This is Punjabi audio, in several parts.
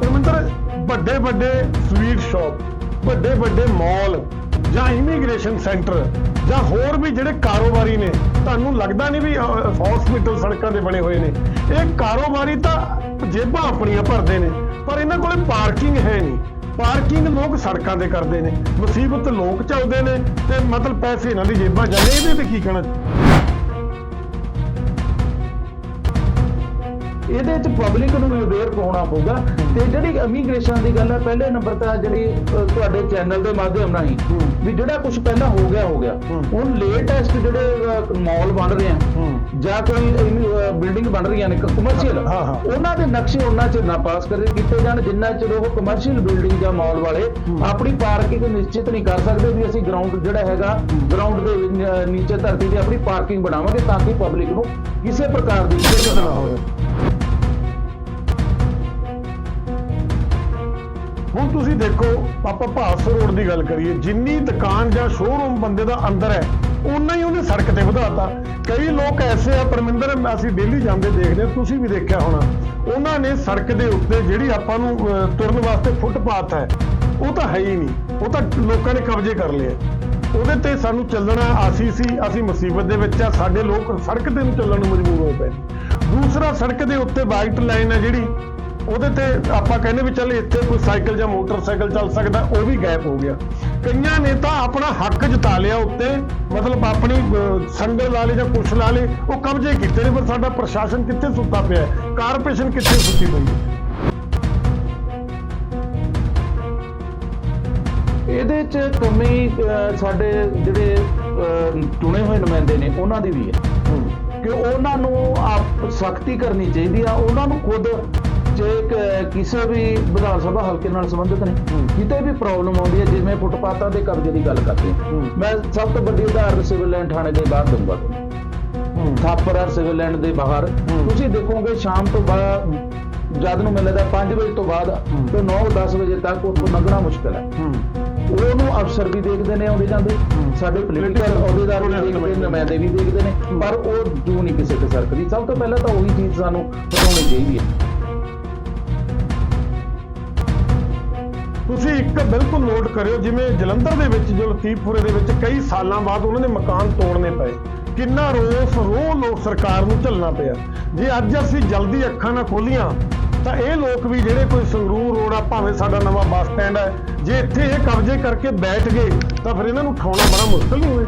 ਪਰਮਿੰਦਰ ਵੱਡੇ ਵੱਡੇ ਸਵੀਟ ਸ਼ਾਪ ਵੱਡੇ ਵੱਡੇ ਮਾਲ ਜਾਂ ਇਮੀਗ੍ਰੇਸ਼ਨ ਸੈਂਟਰ ਜਾਂ ਹੋਰ ਵੀ ਜਿਹੜੇ ਕਾਰੋਬਾਰੀ ਨੇ, ਤੁਹਾਨੂੰ ਲੱਗਦਾ ਨਹੀਂ ਵੀ ਹਸਪੀਟਲ ਸੜਕਾਂ ਦੇ ਬਣੇ ਹੋਏ ਨੇ। ਇਹ ਕਾਰੋਬਾਰੀ ਤਾਂ ਜੇਬਾਂ ਆਪਣੀਆਂ ਭਰਦੇ ਨੇ, ਪਰ ਇਹਨਾਂ ਕੋਲੇ ਪਾਰਕਿੰਗ ਹੈ ਨਹੀਂ। ਪਾਰਕਿੰਗ ਲੋਕ ਸੜਕਾਂ ਤੇ ਕਰਦੇ ਨੇ। ਮੁਸੀਬਤ ਲੋਕ ਚੱਲਦੇ ਨੇ ਤੇ ਮਤਲਬ ਪੈਸੇ ਇਹਨਾਂ ਦੀ ਜੇਬਾਂ ਜਾਂਦੇ ਇਹਦੇ ਤੇ ਕੀ ਕਹਿਣਾ? ਇਹਦੇ ਵਿੱਚ ਪਬਲਿਕ ਨੂੰ ਵੀ ਅਵੇਅਰ ਪਾਉਣਾ ਪਊਗਾ ਤੇ ਜਿਹੜੀ ਇਮੀਗ੍ਰੇਸ਼ਨ ਦੀ ਗੱਲ ਹੈ ਪਹਿਲੇ ਨੰਬਰ ਤਾਂ ਜਿਹੜੀ ਤੁਹਾਡੇ ਚੈਨਲ ਦੇ ਮਾਧਿਅਮ ਰਾਹੀਂ ਹੂੰ। ਵੀ ਜਿਹੜਾ ਕੁਝ ਪਹਿਲਾਂ ਹੋ ਗਿਆ ਹੋ ਗਿਆ। ਹੁਣ ਲੇਟੈਸਟ ਜਿਹੜੇ ਮਾਲ ਬਣ ਰਹੇ ਆ ਜਾਂ ਕੋਈ ਬਿਲਡਿੰਗ ਬਣ ਰਹੀਆਂ ਨੇ ਕਮਰਸ਼ੀਅਲ। ਉਹਨਾਂ ਦੇ ਨਕਸ਼ੇ ਉਹਨਾਂ ਚ ਨਾ ਪਾਸ ਕਰੇ ਕੀਤੇ ਜਾਣ ਜਿੰਨਾ ਚਿਰ ਉਹ ਕਮਰਸ਼ੀਅਲ ਬਿਲਡਿੰਗ ਜਾਂ ਮਾਲ ਵਾਲੇ। ਆਪਣੀ ਪਾਰਕਿੰਗ ਨਿਸ਼ਚਿਤ ਨਹੀਂ ਕਰ ਸਕਦੇ ਵੀ ਅਸੀਂ ਗਰਾਊਂਡ ਜਿਹੜਾ ਹੈਗਾ ਗਰਾਊਂਡ ਦੇ ਨੀਚੇ ਧਰਤੀ ਤੇ ਆਪਣੀ ਪਾਰਕਿੰਗ ਬਣਾਵਾਂਗੇ ਤਾਂ ਕਿ ਪਬਲਿਕ ਨੂੰ ਕਿਸੇ ਪ੍ਰਕਾਰ ਦੀ ਦਿੱਕਤ ਨਾ ਹੋਵੇ ਹੁਣ ਤੁਸੀਂ ਦੇਖੋ ਆਪਾਂ ਭਾਸ ਰੋਡ ਦੀ ਗੱਲ ਕਰੀਏ ਜਿੰਨੀ ਦੁਕਾਨ ਜਾਂ ਸ਼ੋਰੂਮ ਬੰਦੇ ਦਾ ਅੰਦਰ ਹੈ ਉਨਾ ਹੀ ਉਹਨੇ ਸੜਕ ਤੇ ਵਧਾਤਾ। ਕਈ ਲੋਕ ਐਸੇ ਆ ਪਰਮਿੰਦਰ ਅਸੀਂ ਡੇਲੀ ਜਾਂਦੇ ਦੇਖਦੇ ਹਾਂ, ਤੁਸੀਂ ਵੀ ਦੇਖਿਆ ਹੋਣਾ। ਉਹਨਾਂ ਨੇ ਸੜਕ ਦੇ ਉੱਤੇ ਜਿਹੜੀ ਆਪਾਂ ਨੂੰ ਤੁਰਨ ਵਾਸਤੇ ਫੁੱਟਪਾਥ ਹੈ ਉਹ ਤਾਂ ਹੈ ਹੀ ਨਹੀਂ। ਉਹ ਤਾਂ ਲੋਕਾਂ ਨੇ ਕਬਜ਼ੇ ਕਰ ਲਏ ਉਹਦੇ ਤੇ ਸਾਨੂੰ ਚੱਲਣਾ ਆਸੀ ਸੀ ਅਸੀਂ ਮੁਸੀਬਤ ਦੇ ਵਿੱਚ ਆ ਸਾਡੇ ਲੋਕ ਸੜਕ ਤੇ ਨੂੰ ਚੱਲਣ ਨੂੰ ਮਜਬੂਰ ਹੋ ਪਏ ਦੂਸਰਾ ਸੜਕ ਦੇ ਉੱਤੇ ਵਾਈਟ ਲਾਈਨ ਹੈ ਜਿਹੜੀ ਉਹਦੇ ਤੇ ਆਪਾਂ ਕਹਿੰਦੇ ਵੀ ਚੱਲ ਇੱਥੇ ਕੋਈ ਸਾਈਕਲ ਜਾਂ ਮੋਟਰਸਾਈਕਲ ਚੱਲ ਸਕਦਾ ਉਹ ਵੀ ਗਾਇਬ ਹੋ ਗਿਆ। ਕਈਆਂ ਨੇ ਤਾਂ ਆਪਣਾ ਹੱਕ ਜਤਾ ਲਿਆ ਉੱਤੇ ਮਤਲਬ ਆਪਣੀ ਸੰਗਲ ਲਾ ਲੇ ਜਾਂ ਕੁਛ ਲਾ ਲੇ ਉਹ ਕਬਜ਼ੇ ਕੀਤੇ ਨੇ ਪਰ ਸਾਡਾ ਪ੍ਰਸ਼ਾਸਨ ਕਿੱਥੇ ਸੁੱਤਾ ਪਿਆ ਹੈ? ਕਾਰਪੋਰੇਸ਼ਨ ਕਿੱਥੇ ਸੁੱਤੀ ਪਈ ਹੈ? ਇਹਦੇ ਚ ਕਮੀ ਸਾਡੇ ਜਿਹੜੇ ਚੁਣੇ ਹੋਏ ਨੁਮਾਇੰਦੇ ਨੇ ਉਹਨਾਂ ਦੀ ਵੀ ਹੈ। ਕਿ ਉਹਨਾਂ ਨੂੰ ਆਪ ਸਖਤੀ ਕਰਨੀ ਚਾਹੀਦੀ ਆ ਉਹਨਾਂ ਨੂੰ ਖੁਦ ਜੇ ਕਿਸੇ ਵੀ ਵਿਧਾਨ ਸਭਾ ਹਲਕੇ ਨਾਲ ਸੰਬੰਧਿਤ ਨੇ। ਕਿਤੇ ਵੀ ਪ੍ਰੋਬਲਮ ਆਉਂਦੀ ਹੈ ਜਿਵੇਂ ਫੁੱਟਪਾਥਾਂ ਦੇ ਕਬਜ਼ੇ ਦੀ ਗੱਲ ਕਰਦੇ। ਮੈਂ ਸਭ ਤੋਂ ਵੱਡੀ ਉਦਾਹਰਨ ਸਿਵਲ ਲਾਈਨ ਥਾਣੇ ਦੇ ਬਾਹਰ ਤੁਹਾਨੂੰ ਥਾਪਰ ਸਿਵਲ ਲਾਈਨ ਦੇ ਬਾਹਰ। ਤੁਸੀਂ ਦੇਖੋਗੇ ਸ਼ਾਮ ਤੋਂ ਬਾਅਦ ਜਦ ਨੂੰ ਮਿਲਦਾ 5 ਵਜੇ ਤੋਂ ਬਾਅਦ। ਤੇ 9-10 ਵਜੇ ਤੱਕ ਉੱਥੋਂ ਲੰਘਣਾ ਮੁਸ਼ਕਲ ਹੈ ਉਹਨੂੰ ਅਫਸਰ ਵੀ ਦੇਖਦੇ ਨੇ ਆਉਂਦੇ ਜਾਂਦੇ। ਸਾਡੇ ਪੋਲੀਟੀਕਲ ਅਹੁਦੇਦਾਰ ਵੀ ਦੇਖਦੇ ਨੇ ਨੁਮਾਇੰਦੇ ਵੀ ਦੇਖਦੇ ਨੇ ਪਰ ਉਹ ਜੂ ਨਹੀਂ ਕਿਸੇ ਤੇ ਸਰਕਦੀ ਸਭ ਤੋਂ ਪਹਿਲਾਂ ਤਾਂ ਉਹੀ ਚੀਜ਼ ਸਾਨੂੰ ਪਤਾਉਣੀ ਚਾਹੀਦੀ ਹੈ ਤੁਸੀਂ ਇੱਕ ਬਿਲਕੁਲ ਨੋਟ ਕਰਿਓ, ਜਿਵੇਂ ਜਲੰਧਰ ਦੇ ਵਿੱਚ, ਜੋ ਲਤੀਫਪੁਰੇ ਦੇ ਵਿੱਚ ਕਈ ਸਾਲਾਂ ਬਾਅਦ ਉਹਨਾਂ ਦੇ ਮਕਾਨ ਤੋੜਨੇ ਪਏ। ਕਿੰਨਾ ਰੋਸ ਰੋ ਲੋਕ ਸਰਕਾਰ ਨੂੰ ਝੱਲਣਾ ਪਿਆ। ਜੇ ਅੱਜ ਅਸੀਂ ਜਲਦੀ ਅੱਖਾਂ ਨਾ ਖੋਲੀਆਂ, ਤਾਂ ਇਹ ਲੋਕ ਵੀ ਜਿਹੜੇ ਕੋਈ ਸੰਗਰੂਰ ਰੋਡ ਆ, ਭਾਵੇਂ ਸਾਡਾ ਨਵਾਂ ਬੱਸ ਸਟੈਂਡ ਹੈ ਜੇ ਇੱਥੇ ਇਹ ਕਬਜ਼ੇ ਕਰਕੇ ਬੈਠ ਗਏ, ਤਾਂ ਫਿਰ ਇਹਨਾਂ ਨੂੰ ਉਠਾਉਣਾ ਬੜਾ ਮੁਸ਼ਕਲ ਹੋਵੇ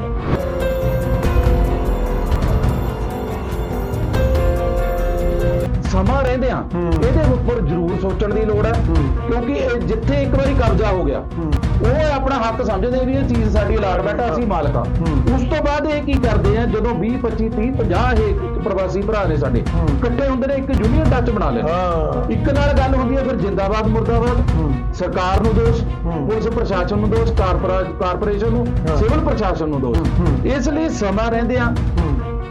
ਸਮਾਂ ਰਹਿੰਦੇ ਆ। ਇਹਦੇ ਉੱਪਰ ਜ਼ਰੂਰ ਸੋਚਣ ਦੀ ਲੋੜ ਹੈ। ਕਿਉਂਕਿ ਜਿੱਥੇ ਇੱਕ ਵਾਰੀ ਕਬਜ਼ਾ ਹੋ ਗਿਆ। ਉਹ ਆਪਣਾ ਹੱਕ ਸਮਝਦੇ ਵੀ ਇਹ ਚੀਜ਼ ਸਾਡੀ ਅਲਾਟਮੈਂਟ ਆ ਅਸੀਂ ਮਾਲਕ ਆ। ਉਸ ਤੋਂ ਬਾਅਦ ਇਹ ਕੀ ਕਰਦੇ ਆ ਜਦੋਂ 20 25 30 50 ਇਹ ਪ੍ਰਵਾਸੀ ਭਰਾ ਨੇ ਸਾਡੇ। ਇਕੱਠੇ ਹੁੰਦੇ ਨੇ ਇੱਕ ਯੂਨੀਅਨ ਟੱਚ ਬਣਾ ਲੈਂਦੇ ਇੱਕ ਨਾਲ ਗੱਲ ਹੁੰਦੀ ਹੈ ਫਿਰ ਜਿੰਦਾਬਾਦ ਮੁਰਦਾਬਾਦ। ਸਰਕਾਰ ਨੂੰ ਦੋਸ਼। ਪੁਲਿਸ ਪ੍ਰਸ਼ਾਸਨ ਨੂੰ ਦੋਸ਼ ਕਾਰਪੋਰਾ- ਕਾਰਪੋਰੇਸ਼ਨ ਨੂੰ। ਸਿਵਲ ਪ੍ਰਸ਼ਾਸਨ ਨੂੰ ਦੋਸ਼। ਇਸ ਲਈ ਸਮਾਂ ਰਹਿੰਦੇ ਆ।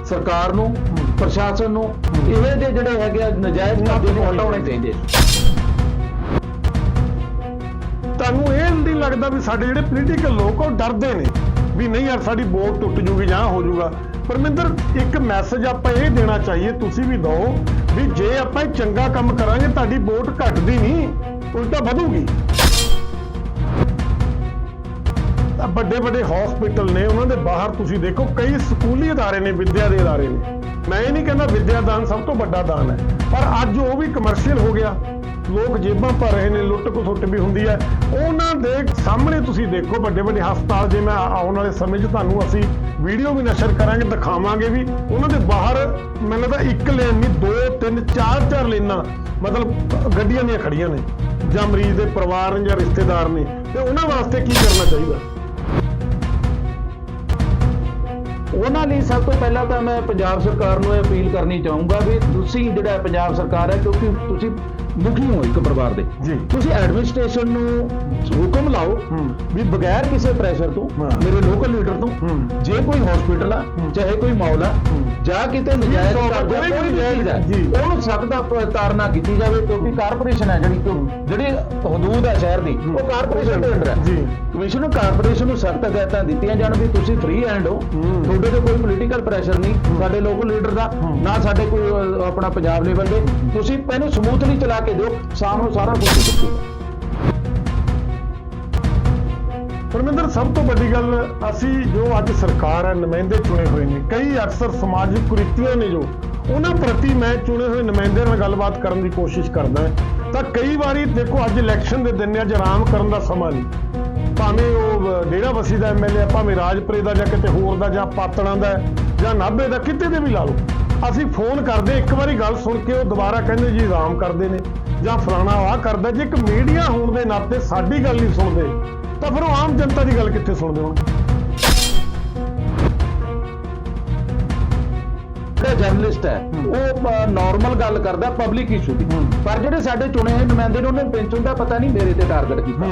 ਸਰਕਾਰ ਨੂੰ ਪ੍ਰਸ਼ਾਸਨ ਨੂੰ ਇਹ ਦੇ ਜਿਹੜੇ ਹੈਗੇ ਆ ਨਜਾਇਜ਼ ਕਬਜ਼ੇ ਨੂੰ ਹਟਾਉਣੇ ਚਾਹੀਦੇ ਤੁਹਾਨੂੰ ਇਹ ਨਹੀਂ ਲੱਗਦਾ ਵੀ ਸਾਡੇ ਜਿਹੜੇ ਪੋਲੀਟੀਕਲ ਲੋਕ ਉਹ ਡਰਦੇ ਨੇ ਵੀ ਨਹੀਂ ਯਾਰ ਸਾਡੀ ਵੋਟ ਟੁੱਟ ਜੂਗੀ ਜਾਂ ਹੋ ਜੂਗਾ। ਪਰਮਿੰਦਰ ਇੱਕ ਮੈਸੇਜ ਆਪਾਂ ਇਹ ਦੇਣਾ ਚਾਹੀਏ ਤੁਸੀਂ ਵੀ ਦਿਓ ਵੀ ਜੇ ਆਪਾਂ ਇਹ ਚੰਗਾ ਕੰਮ ਕਰਾਂਗੇ ਤੁਹਾਡੀ ਵੋਟ ਘਟਦੀ ਨਹੀਂ ਉਲਟਾ ਵਧੂਗੀ। ਵੱਡੇ ਵੱਡੇ ਹਸਪੀਟਲ ਨੇ, ਉਹਨਾਂ ਦੇ ਬਾਹਰ ਤੁਸੀਂ ਦੇਖੋ, ਕਈ ਸਕੂਲੀ ਅਦਾਰੇ ਨੇ, ਵਿੱਦਿਆ ਦੇ ਅਦਾਰੇ ਨੇ। ਮੈਂ ਇਹ ਨਹੀਂ ਕਹਿੰਦਾ ਵਿੱਦਿਆ ਦਾਨ ਸਭ ਤੋਂ ਵੱਡਾ ਦਾਨ ਹੈ, ਪਰ ਅੱਜ ਉਹ ਵੀ ਕਮਰਸ਼ੀਅਲ ਹੋ ਗਿਆ। ਲੋਕ ਜੇਬਾਂ ਭਰ ਰਹੇ ਨੇ, ਲੁੱਟ ਖਸੁੱਟ ਵੀ ਹੁੰਦੀ ਹੈ। ਉਹਨਾਂ ਦੇ ਸਾਹਮਣੇ ਤੁਸੀਂ ਦੇਖੋ, ਵੱਡੇ ਵੱਡੇ ਹਸਪਤਾਲ, ਜੇ ਮੈਂ ਆਉਣ ਵਾਲੇ ਸਮੇਂ 'ਚ ਤੁਹਾਨੂੰ ਅਸੀਂ ਵੀਡੀਓ ਵੀ ਨਸ਼ਰ ਕਰਾਂਗੇ, ਦਿਖਾਵਾਂਗੇ ਵੀ, ਉਹਨਾਂ ਦੇ ਬਾਹਰ ਮੈਨੂੰ ਲੱਗਦਾ ਇੱਕ ਲੇਨ ਨਹੀਂ, ਦੋ, ਤਿੰਨ, ਚਾਰ ਚਾਰ ਲੇਨਾਂ, ਮਤਲਬ ਗੱਡੀਆਂ ਦੀਆਂ ਖੜੀਆਂ ਨੇ, ਜਾਂ ਮਰੀਜ਼ ਦੇ ਪਰਿਵਾਰ ਨੇ ਜਾਂ ਰਿਸ਼ਤੇਦਾਰ ਨੇ। ਤੇ ਉਹਨਾਂ ਵਾਸਤੇ ਕੀ ਕਰਨਾ ਚਾਹੀਦਾ? ਉਹਨਾਂ ਲਈ ਸਭ ਤੋਂ ਪਹਿਲਾਂ ਤਾਂ ਮੈਂ ਪੰਜਾਬ ਸਰਕਾਰ ਨੂੰ ਇਹ ਅਪੀਲ ਕਰਨੀ ਚਾਹੂੰਗਾ ਵੀ ਤੁਸੀਂ ਜਿਹੜਾ ਪੰਜਾਬ ਸਰਕਾਰ ਹੈ, ਕਿਉਂਕਿ ਤੁਸੀਂ ਮੁਖੀ ਹੋ ਇੱਕ ਪਰਿਵਾਰ ਦੇ ਜੀ ਤੁਸੀਂ ਐਡਮਿਨਿਸਟ੍ਰੇਸ਼ਨ ਨੂੰ ਹੁਕਮ ਲਾਓ। ਵੀ ਬਗੈਰ ਕਿਸੇ ਪ੍ਰੈਸ਼ਰ ਤੋਂ। ਮੇਰੇ ਲੋਕਲ ਲੀਡਰ ਤੋਂ। ਜੇ ਕੋਈ ਹਸਪੀਟਲ ਆ। ਚਾਹੇ ਕੋਈ ਮਾਲ ਆ। ਜਾਂ ਕਿਤੇ ਨਜਾਇਜ਼ ਕਬਜ਼ਾ ਕੋਈ ਹੈ। ਉਹਨੂੰ ਸਖਤ ਤਾਰਨਾ ਕੀਤੀ ਜਾਵੇ ਕਿਉਂਕਿ ਕਾਰਪੋਰੇਸ਼ਨ ਹੈ ਜਿਹੜੀ ਜਿਹੜੀ ਹਦੂਦ ਹੈ ਸ਼ਹਿਰ ਦੀ ਉਹ ਕਾਰਪੋਰੇਸ਼ਨ ਦੇ ਅੰਡਰ ਹੈ ਜੀ। ਕਮਿਸ਼ਨਰ ਕਾਰਪੋਰੇਸ਼ਨ ਨੂੰ ਸਖਤ ਹਦਾਇਤਾਂ ਦਿੱਤੀਆਂ ਜਾਣ ਵੀ ਤੁਸੀਂ ਫ੍ਰੀ ਹੈਂਡ ਹੋ। ਤੁਹਾਡੇ ਤੇ ਕੋਈ ਪੋਲੀਟੀਕਲ ਪ੍ਰੈਸ਼ਰ ਨਹੀਂ ਸਾਡੇ ਲੋਕਲ ਲੀਡਰ ਦਾ। ਨਾ ਸਾਡੇ ਕੋਈ ਆਪਣਾ ਪੰਜਾਬ ਲੈਵਲ ਦੇ ਤੁਸੀਂ ਇਹਨੂੰ ਸਮੂਥਲੀ ਚਲਾ ਕੇ ਦਿਓ, ਸ਼ਾਮ ਨੂੰ ਸਾਰਾ ਕੁਝ ਦਿੱਤਾ ਪਰਮਿੰਦਰ, ਸਭ ਤੋਂ ਵੱਡੀ ਗੱਲ, ਅਸੀਂ ਜੋ ਅੱਜ ਸਰਕਾਰ ਹੈ, ਨੁਮਾਇੰਦੇ ਚੁਣੇ ਹੋਏ ਨੇ, ਕਈ ਅਕਸਰ ਸਮਾਜਿਕ ਕੁਰੀਤੀਆਂ ਨੇ ਜੋ, ਉਹਨਾਂ ਪ੍ਰਤੀ ਮੈਂ ਚੁਣੇ ਹੋਏ ਨੁਮਾਇੰਦਿਆਂ ਨਾਲ ਗੱਲਬਾਤ ਕਰਨ ਦੀ ਕੋਸ਼ਿਸ਼ ਕਰਦਾ ਤਾਂ ਕਈ ਵਾਰੀ ਦੇਖੋ, ਅੱਜ ਇਲੈਕਸ਼ਨ ਦੇ ਦਿਨ ਨੇ ਅੱਜ ਆਰਾਮ ਕਰਨ ਦਾ ਸਮਾਂ ਨਹੀਂ। ਭਾਵੇਂ ਉਹ ਡੇਰਾ ਬਸੀ ਦਾ ਐਮਐਲਏ ਭਾਵੇਂ ਰਾਜਪੁਰੇ ਦਾ ਜਾਂ ਕਿਤੇ ਹੋਰ ਦਾ, ਜਾਂ ਪਾਤੜਾਂ ਦਾ, ਜਾਂ ਨਾਭੇ ਦਾ, ਕਿਤੇ ਦੇ ਵੀ ਲਾ ਲਓ। ਅਸੀਂ ਫੋਨ ਕਰਦੇ, ਇੱਕ ਵਾਰੀ ਗੱਲ ਸੁਣ ਕੇ ਉਹ ਦੁਬਾਰਾ ਕਹਿੰਦੇ ਜੀ ਆਰਾਮ ਕਰਦੇ ਨੇ, ਜਾਂ ਫਲਾਣਾ ਆਹ ਕਰਦਾ, ਜੇ ਇੱਕ ਮੀਡੀਆ ਹੋਣ ਦੇ ਨਾਤੇ ਸਾਡੀ ਗੱਲ ਨਹੀਂ ਸੁਣਦੇ, ਤਾਂ ਫਿਰ ਉਹ ਆਮ ਜਨਤਾ ਦੀ ਗੱਲ ਕਿੱਥੇ ਸੁਣਦੇ ਹੋਣ ਜਰਨਲਿਸਟ ਹੈ ਉਹ ਨਾਰਮਲ ਗੱਲ ਕਰਦਾ ਪਬਲਿਕ ਇਸ਼ੂ ਦੀ। ਪਰ ਜਿਹੜੇ ਸਾਡੇ ਚੁਣੇ ਹੋਏ ਨੁਮਾਇੰਦੇ ਨੇ ਉਹਨੇ ਪੈਨਸ਼ਨ ਦਾ ਪਤਾ ਨਹੀਂ ਮੇਰੇ ਤੇ ਟਾਰਗੇਟ ਕੀਤਾ।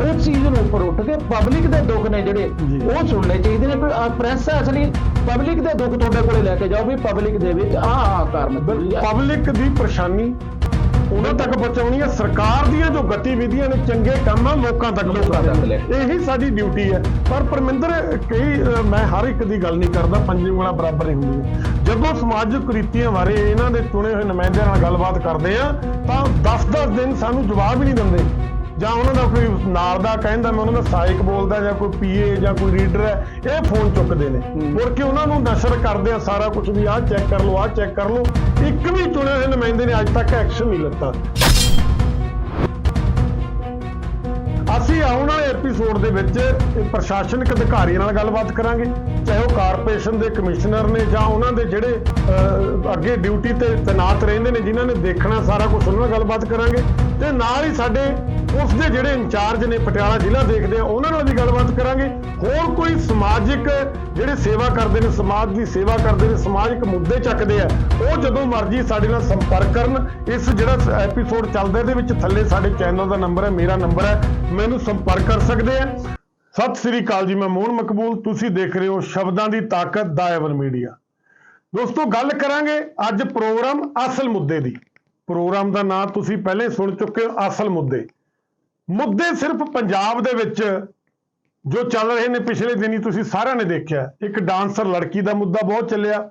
ਉਹ ਚੀਜ਼ ਨੂੰ ਉੱਪਰ ਉੱਠ ਕੇ ਪਬਲਿਕ ਦੇ ਦੁੱਖ ਨੇ ਜਿਹੜੇ। ਉਹ ਸੁਣਨੇ ਚਾਹੀਦੇ ਨੇ ਪ੍ਰੈਸ ਹੈ ਅਸਲੀ ਪਬਲਿਕ ਦੇ ਦੁੱਖ ਤੁਹਾਡੇ ਕੋਲੇ ਲੈ ਕੇ ਜਾਓ ਵੀ ਪਬਲਿਕ ਦੇ ਵਿੱਚ ਆਹ ਆਹ ਕਾਰਨ। ਪਬਲਿਕ ਦੀ ਪਰੇਸ਼ਾਨੀ ਉਹਨਾਂ ਤੱਕ ਪਹੁੰਚਾਉਣੀ ਹੈ। ਸਰਕਾਰ ਦੀਆਂ ਜੋ ਗਤੀਵਿਧੀਆਂ ਨੇ ਚੰਗੇ ਕੰਮ ਆ ਲੋਕਾਂ ਤੱਕ ਲੈ। ਇਹੀ ਸਾਡੀ ਡਿਊਟੀ ਹੈ। ਪਰ ਪਰਮਿੰਦਰ ਕਈ ਮੈਂ ਹਰ ਇੱਕ ਦੀ ਗੱਲ ਨਹੀਂ ਕਰਦਾ ਪੰਜੇ ਉਂਗਲਾਂ ਬਰਾਬਰ ਨਹੀਂ ਹੁੰਦੀਆਂ ਜਦੋਂ ਸਮਾਜਿਕ ਕੁਰੀਤੀਆਂ ਬਾਰੇ ਇਹਨਾਂ ਦੇ ਚੁਣੇ ਹੋਏ ਨੁਮਾਇੰਦਿਆਂ ਨਾਲ ਗੱਲਬਾਤ ਕਰਦੇ ਆ ਤਾਂ 10-10 ਦਿਨ ਸਾਨੂੰ ਜਵਾਬ ਹੀ ਨਹੀਂ ਦਿੰਦੇ। ਜਾਂ ਉਹਨਾਂ ਦਾ ਕੋਈ ਨਾਲ ਦਾ ਕਹਿੰਦਾ ਮੈਂ ਉਹਨਾਂ ਦਾ ਸਹਾਇਕ ਬੋਲਦਾ ਜਾਂ ਕੋਈ ਪੀਏ ਜਾਂ ਕੋਈ ਰੀਡਰ ਹੈ ਇਹ ਫੋਨ ਚੁੱਕਦੇ ਨੇ। ਮੁੜ ਕੇ ਉਹਨਾਂ ਨੂੰ ਨਸ਼ਰ ਕਰਦੇ ਆ ਸਾਰਾ ਕੁਝ ਵੀ ਆਹ ਚੈੱਕ ਕਰ ਲਓ ਆਹ ਚੈੱਕ ਕਰ ਲਓ। ਇੱਕ ਵੀ ਚੁਣੇ ਹੋਏ ਨੁਮਾਇੰਦੇ ਨੇ ਅੱਜ ਤੱਕ ਐਕਸ਼ਨ ਨਹੀਂ ਲਿੱਤਾ। ਅਸੀਂ ਆਉਣ ਵਾਲੇ ਐਪੀਸੋਡ ਦੇ ਵਿੱਚ ਪ੍ਰਸ਼ਾਸਨਿਕ ਅਧਿਕਾਰੀਆਂ ਨਾਲ ਗੱਲਬਾਤ ਕਰਾਂਗੇ ਚਾਹੇ ਉਹ ਕਾਰਪੋਰੇਸ਼ਨ ਦੇ ਕਮਿਸ਼ਨਰ ਨੇ ਜਾਂ ਉਹਨਾਂ ਦੇ ਜਿਹੜੇ ਅਹ, ਅੱਗੇ ਡਿਊਟੀ ਤੇ ਤੈਨਾਤ ਰਹਿੰਦੇ ਨੇ ਜਿਨ੍ਹਾਂ ਨੇ ਦੇਖਣਾ ਸਾਰਾ ਕੁਝ ਉਹਨਾਂ ਨਾਲ ਗੱਲਬਾਤ ਕਰਾਂਗੇ। ਤੇ ਨਾਲ ਹੀ ਸਾਡੇ ਉਸ ਦੇ ਜਿਹੜੇ ਇੰਚਾਰਜ ਨੇ ਪਟਿਆਲਾ ਜ਼ਿਲ੍ਹਾ ਦੇਖਦੇ ਆ, ਉਹਨਾਂ ਨਾਲ ਵੀ ਗੱਲਬਾਤ ਕਰਾਂਗੇ। ਹੋਰ ਕੋਈ ਸਮਾਜਿਕ ਜਿਹੜੇ ਸੇਵਾ ਕਰਦੇ ਨੇ, ਸਮਾਜ ਦੀ ਸੇਵਾ ਕਰਦੇ ਨੇ, ਸਮਾਜਿਕ ਮੁੱਦੇ ਚੱਕਦੇ ਆ, ਉਹ ਜਦੋਂ ਮਰਜ਼ੀ ਸਾਡੇ ਨਾਲ ਸੰਪਰਕ ਕਰਨ। ਇਸ ਜਿਹੜਾ ਐਪੀਸੋਡ ਚੱਲਦਾ, ਇਹਦੇ ਵਿੱਚ ਥੱਲੇ ਸਾਡੇ ਚੈਨਲ ਦਾ ਨੰਬਰ ਹੈ, ਮੇਰਾ ਨੰਬਰ ਹੈ, ਮੈਨੂੰ ਸੰਪਰਕ ਕਰ ਸਕਦੇ ਆ। ਸਤਿ ਸ੍ਰੀ ਅਕਾਲ ਜੀ, ਮੈਂ ਮੋਹਨ ਮਕਬੂਲ, ਤੁਸੀਂ ਦੇਖ ਰਹੇ ਹੋ ਸ਼ਬਦਾਂ ਦੀ ਤਾਕਤ ਦਾ ਐਵਨ ਮੀਡੀਆ। ਦੋਸਤੋ, ਗੱਲ ਕਰਾਂਗੇ ਅੱਜ ਪ੍ਰੋਗਰਾਮ ਅਸਲ ਮੁੱਦੇ ਦੀ। ਪ੍ਰੋਗਰਾਮ ਦਾ ਨਾਮ ਤੁਸੀਂ ਪਹਿਲੇ ਸੁਣ ਚੁੱਕੇ ਹੋ, ਅਸਲ ਮੁੱਦੇ। ਮੁੱਦੇ ਸਿਰਫ ਪੰਜਾਬ ਦੇ ਵਿੱਚ ਜੋ ਚੱਲ ਰਹੇ ਨੇ ਪਿਛਲੇ ਦਿਨੀ ਤੁਸੀਂ ਸਾਰਿਆਂ ਨੇ ਦੇਖਿਆ ਇੱਕ ਡਾਂਸਰ ਲੜਕੀ ਦਾ ਮੁੱਦਾ ਬਹੁਤ ਚੱਲਿਆ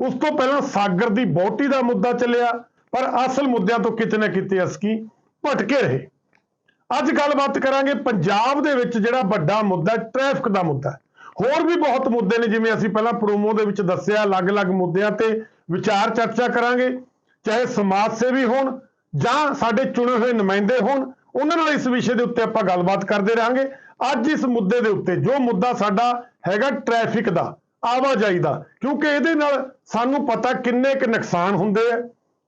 ਉਸ ਤੋਂ ਪਹਿਲਾਂ ਸਾਗਰ ਦੀ ਬੋਟੀ ਦਾ ਮੁੱਦਾ ਚੱਲਿਆ ਪਰ ਅਸਲ ਮੁੱਦਿਆਂ ਤੋਂ ਕਿਤੇ ਨਾ ਕਿਤੇ ਅਸਕੀ ਭਟਕੇ ਰਹੇ। ਅੱਜ ਗੱਲਬਾਤ ਕਰਾਂਗੇ ਪੰਜਾਬ ਦੇ ਵਿੱਚ ਜਿਹੜਾ ਵੱਡਾ ਮੁੱਦਾ ਹੈ, ਟ੍ਰੈਫਿਕ ਦਾ ਮੁੱਦਾ ਹੋਰ ਵੀ ਬਹੁਤ ਮੁੱਦੇ ਨੇ ਜਿਵੇਂ ਅਸੀਂ ਪਹਿਲਾਂ ਪ੍ਰੋਮੋ ਦੇ ਵਿੱਚ ਦੱਸਿਆ ਅਲੱਗ-ਅਲੱਗ ਮੁੱਦਿਆਂ ਤੇ ਵਿਚਾਰ ਚਰਚਾ ਕਰਾਂਗੇ ਚਾਹੇ ਸਮਾਜ ਸੇਵੀ ਹੋਣ ਜਾਂ ਸਾਡੇ ਚੁਣੇ ਹੋਏ ਨੁਮਾਇੰਦੇ ਹੋਣ ਉਹਨਾਂ ਨਾਲ ਇਸ ਵਿਸ਼ੇ ਦੇ ਉੱਤੇ ਆਪਾਂ ਗੱਲਬਾਤ ਕਰਦੇ ਰਹਾਂਗੇ। ਅੱਜ ਇਸ ਮੁੱਦੇ ਦੇ ਉੱਤੇ ਜੋ ਮੁੱਦਾ ਸਾਡਾ ਹੈਗਾ ਟ੍ਰੈਫਿਕ ਦਾ, ਆਵਾਜਾਈ ਦਾ, ਕਿਉਂਕਿ ਇਹਦੇ ਨਾਲ ਸਾਨੂੰ ਪਤਾ ਕਿੰਨੇ ਕੁ ਨੁਕਸਾਨ ਹੁੰਦੇ ਆ,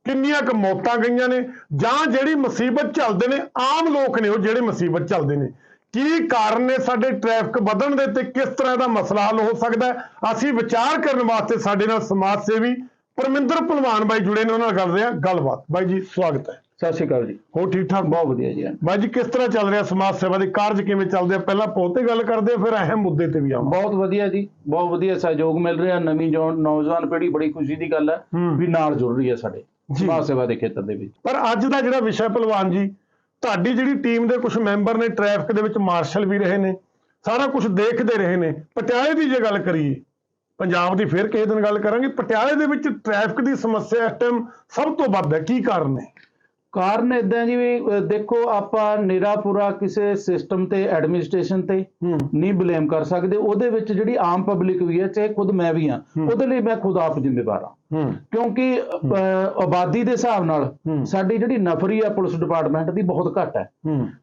ਕਿੰਨੀਆਂ ਕੁ ਮੌਤਾਂ ਗਈਆਂ ਨੇ, ਜਾਂ ਜਿਹੜੀ ਮੁਸੀਬਤ ਚੱਲਦੇ ਨੇ, ਆਮ ਲੋਕ ਨੇ ਉਹ ਜਿਹੜੇ ਮੁਸੀਬਤ ਚੱਲਦੇ ਨੇ। ਕੀ ਕਾਰਨ ਨੇ ਸਾਡੇ ਟ੍ਰੈਫਿਕ ਵਧਣ ਦੇ ਤੇ ਕਿਸ ਤਰ੍ਹਾਂ ਦਾ ਮਸਲਾ ਹੱਲ ਹੋ ਸਕਦਾ ਅਸੀਂ ਵਿਚਾਰ ਕਰਨ ਵਾਸਤੇ ਸਾਡੇ ਨਾਲ ਸਮਾਜ ਸੇਵੀ ਪਰਮਿੰਦਰ ਭਲਵਾਨ ਬਾਈ ਜੁੜੇ ਨੇ, ਉਹਨਾਂ ਨਾਲ ਕਰਦੇ ਹਾਂ ਗੱਲਬਾਤ। ਬਾਈ ਜੀ, ਸਵਾਗਤ ਹੈ। ਸਤਿ ਸ਼੍ਰੀ ਅਕਾਲ ਜੀ। ਹੋ ਠੀਕ ਠਾਕ ਬਹੁਤ ਵਧੀਆ ਜੀ। ਬਾਈ ਜੀ ਕਿਸ ਤਰ੍ਹਾਂ ਚੱਲ ਰਿਹਾ ਸਮਾਜ ਸੇਵਾ ਦੇ? ਕਾਰਜ ਕਿਵੇਂ ਚੱਲਦੇ ਆ? ਪਹਿਲਾਂ ਪੌਤੇ ਗੱਲ ਕਰਦੇ ਆ ਫਿਰ ਅਹਿਮ ਮੁੱਦੇ ਤੇ ਵੀ ਆਵਾਂ ਬਹੁਤ ਵਧੀਆ ਜੀ ਬਹੁਤ ਵਧੀਆ ਸਹਿਯੋਗ ਮਿਲ ਰਿਹਾ। ਨਵੀਂ ਨੌਜਵਾਨ ਪੀੜ੍ਹੀ ਬੜੀ ਖੁਸ਼ੀ ਦੀ ਗੱਲ ਹੈ ਹੂੰ। ਵੀ ਨਾਲ ਜੁੜ ਰਹੀ ਹੈ ਸਾਡੇ। ਸਮਾਜ ਸੇਵਾ ਦੇ ਖੇਤਰ ਦੇ ਵਿੱਚ। ਪਰ ਅੱਜ ਦਾ ਜਿਹੜਾ ਵਿਸ਼ਾ ਭਲਵਾਨ ਜੀ ਤੁਹਾਡੀ ਜਿਹੜੀ ਟੀਮ ਦੇ ਕੁਝ ਮੈਂਬਰ ਨੇ ਟ੍ਰੈਫਿਕ ਦੇ ਵਿੱਚ ਮਾਰਸ਼ਲ ਵੀ ਰਹੇ ਨੇ ਸਾਰਾ ਕੁਝ ਦੇਖਦੇ ਰਹੇ ਨੇ। ਪਟਿਆਲੇ ਦੀ ਜੇ ਗੱਲ ਕਰੀਏ ਪੰਜਾਬ ਦੀ ਫਿਰ ਕਿਸੇ ਦਿਨ ਗੱਲ ਕਰਾਂਗੇ ਪਟਿਆਲੇ ਦੇ ਵਿੱਚ ਟ੍ਰੈਫਿਕ ਦੀ ਸਮੱਸਿਆ ਇਸ ਟਾਈਮ ਸਭ ਤੋਂ ਵੱਧ ਹੈ। ਕੀ ਕਾਰਨ ਨੇ ਕਾਰਨ ਇਦਾਂ ਜੀ ਵੀ ਦੇਖੋ ਆਪਾਂ ਨਿਰਾਪੁਰਾ ਕਿਸੇ ਸਿਸਟਮ ਤੇ ਐਡਮਿਨਿਸਟ੍ਰੇਸ਼ਨ ਤੇ ਨਹੀਂ ਬਲੇਮ ਕਰ ਸਕਦੇ। ਉਹਦੇ ਵਿੱਚ ਜਿਹੜੀ ਆਮ ਪਬਲਿਕ ਵੀ ਹੈ ਚਾਹੇ ਖੁਦ ਮੈਂ ਵੀ ਹਾਂ। ਉਹਦੇ ਲਈ ਮੈਂ ਖੁਦ ਆਪ ਜ਼ਿੰਮੇਵਾਰ ਹੂੰ। ਕਿਉਂਕਿ ਆਬਾਦੀ ਦੇ ਹਿਸਾਬ ਨਾਲ। ਸਾਡੀ ਜਿਹੜੀ ਨਫਰੀ ਆ ਪੁਲਿਸ ਡਿਪਾਰਟਮੈਂਟ ਦੀ ਬਹੁਤ ਘੱਟ ਹੈ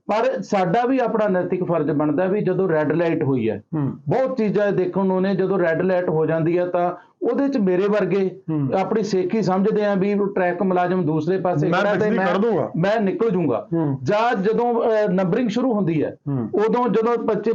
ਪਰ ਸਾਡਾ ਵੀ ਆਪਣਾ ਨੈਤਿਕ ਫਰਜ਼ ਬਣਦਾ ਵੀ ਜਦੋਂ ਰੈੱਡ ਲਾਈਟ ਹੋਈ ਹੈ ਬਹੁਤ ਚੀਜ਼ਾਂ ਦੇਖਣ ਨੂੰ ਨੇ ਜਦੋਂ ਰੈੱਡ ਲਾਈਟ ਹੋ ਜਾਂਦੀ ਹੈ ਤਾਂ ਉਹਦੇ ਚ ਮੇਰੇ ਵਰਗੇ। ਆਪਣੀ ਸੇਖੀ ਸਮਝਦੇ ਆ ਵੀ ਟਰੈਕ ਮੁਲਾਜ਼ਮ ਦੂਸਰੇ ਪਾਸੇ ਮੈਂ ਖੜਾ ਤੇ ਦੂੰਗਾ। ਮੈਂ ਨਿਕਲ ਜੂੰਗਾ। ਜਾਂ ਜਦੋਂ ਨੰਬਰਿੰਗ ਸ਼ੁਰੂ ਹੁੰਦੀ ਹੈ। ਉਦੋਂ ਜਦੋਂ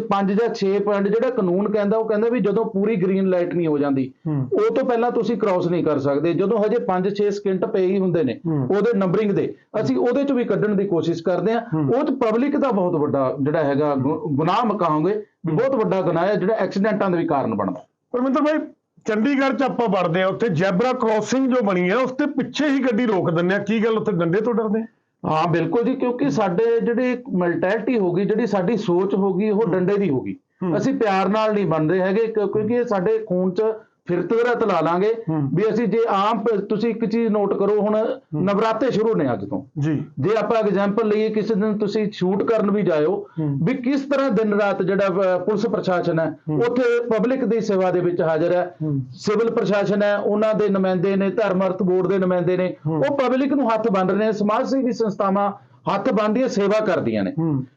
5 ਜਾਂ 6 ਪੁਆਇੰਟ ਜਿਹੜਾ ਕਾਨੂੰਨ ਕਹਿੰਦਾ ਉਹ ਕਹਿੰਦਾ ਵੀ ਜਦੋਂ ਪੂਰੀ ਗ੍ਰੀਨ ਲਾਈਟ ਨਹੀਂ ਹੋ ਜਾਂਦੀ। ਉਹ ਤੋਂ ਪਹਿਲਾਂ ਤੁਸੀਂ ਕ੍ਰਾਸ ਨਹੀਂ ਕਰ ਸਕਦੇ ਜਦੋਂ ਹਜੇ 5-6 ਸਕਿੰਟ ਪਏ ਹੀ ਹੁੰਦੇ ਨੇ। ਉਹਦੇ ਨੰਬਰਿੰਗ ਦੇ ਅਸੀਂ ਉਹਦੇ ਚ ਵੀ ਕੱਢਣ ਦੀ ਕੋਸ਼ਿਸ਼ ਕਰਦੇ ਹੂੰ। ਉਹ ਚ ਪਬਲਿਕ ਦਾ ਬਹੁਤ ਵੱਡਾ ਜਿਹੜਾ ਹੈਗਾ ਗੁਨਾਹ ਮਕਾਉਂਗੇ ਬਹੁਤ ਵੱਡਾ ਗੁਨਾਹ ਹੈ ਜਿਹੜਾ ਐਕਸੀਡੈਂਟਾਂ ਦਾ ਵੀ ਕਾਰਨ ਬਣਦਾ ਪਰਮਿੰਦਰ ਭਾਈ ਚੰਡੀਗੜ੍ਹ ਚ ਆਪਾਂ ਵੜਦੇ ਆ ਉੱਥੇ ਜੈਬਰਾ ਕ੍ਰੋਸਿੰਗ ਜੋ ਬਣੀ ਹੈ ਉਸ ਤੇ ਪਿੱਛੇ ਹੀ ਗੱਡੀ ਰੋਕ ਦਿੰਦੇ ਆ ਕੀ ਗੱਲ ਉੱਥੇ ਡੰਡੇ ਤੋਂ ਡਰਦੇ ਆ? ਹਾਂ ਬਿਲਕੁਲ ਜੀ ਕਿਉਂਕਿ ਸਾਡੇ ਜਿਹੜੀ ਮੈਂਟੈਲਿਟੀ ਹੋ ਗਈ ਜਿਹੜੀ ਸਾਡੀ ਸੋਚ ਹੋ ਗਈ ਉਹ ਡੰਡੇ ਦੀ ਹੋ ਗਈ। ਅਸੀਂ ਪਿਆਰ ਨਾਲ ਨਹੀਂ ਬਣਦੇ ਹੈਗੇ ਕਿਉਂ- ਕਿਉਂਕਿ ਸਾਡੇ ਖੂਨ 'ਚ ਫਿਰ ਤੁਰਤ ਲਾ ਲਾਂਗੇ ਹੂੰ। ਵੀ ਅਸੀਂ ਜੇ ਆਮ ਤੁਸੀਂ ਇੱਕ ਚੀਜ਼ ਨੋਟ ਕਰੋ ਹੁਣ ਨਵਰਾਤੇ ਸ਼ੁਰੂ ਨੇ ਅੱਜ ਤੋਂ। ਜੀ। ਜੇ ਆਪਾਂ ਐਗਜ਼ਾਮਪਲ ਲਈਏ ਕਿਸੇ ਦਿਨ ਤੁਸੀਂ ਸ਼ੂਟ ਕਰਨ ਵੀ ਜਾਇਓ। ਵੀ ਕਿਸ ਤਰ੍ਹਾਂ ਦਿਨ ਰਾਤ ਜਿਹੜਾ ਪੁਲਿਸ ਪ੍ਰਸ਼ਾਸਨ ਹੈ ਉੱਥੇ ਪਬਲਿਕ ਦੀ ਸੇਵਾ ਦੇ ਵਿੱਚ ਹਾਜ਼ਰ ਹੈ। ਹੂੰ। ਸਿਵਲ ਪ੍ਰਸ਼ਾਸਨ ਹੈ ਉਹਨਾਂ ਦੇ ਨੁਮਾਇੰਦੇ ਨੇ ਧਰਮ ਅਰਥ ਬੋਰਡ ਦੇ ਨੁਮਾਇੰਦੇ ਨੇ ਉਹ ਪਬਲਿਕ ਨੂੰ ਹੱਥ ਬੰਨ ਰਹੇ ਨੇ। ਸਮਾਜ ਸੇਵੀ ਸੰਸਥਾਵਾਂ ਹੱਥ ਬੰਨ੍ਹਦੀਆਂ ਸੇਵਾ ਕਰਦੀਆਂ ਨੇ।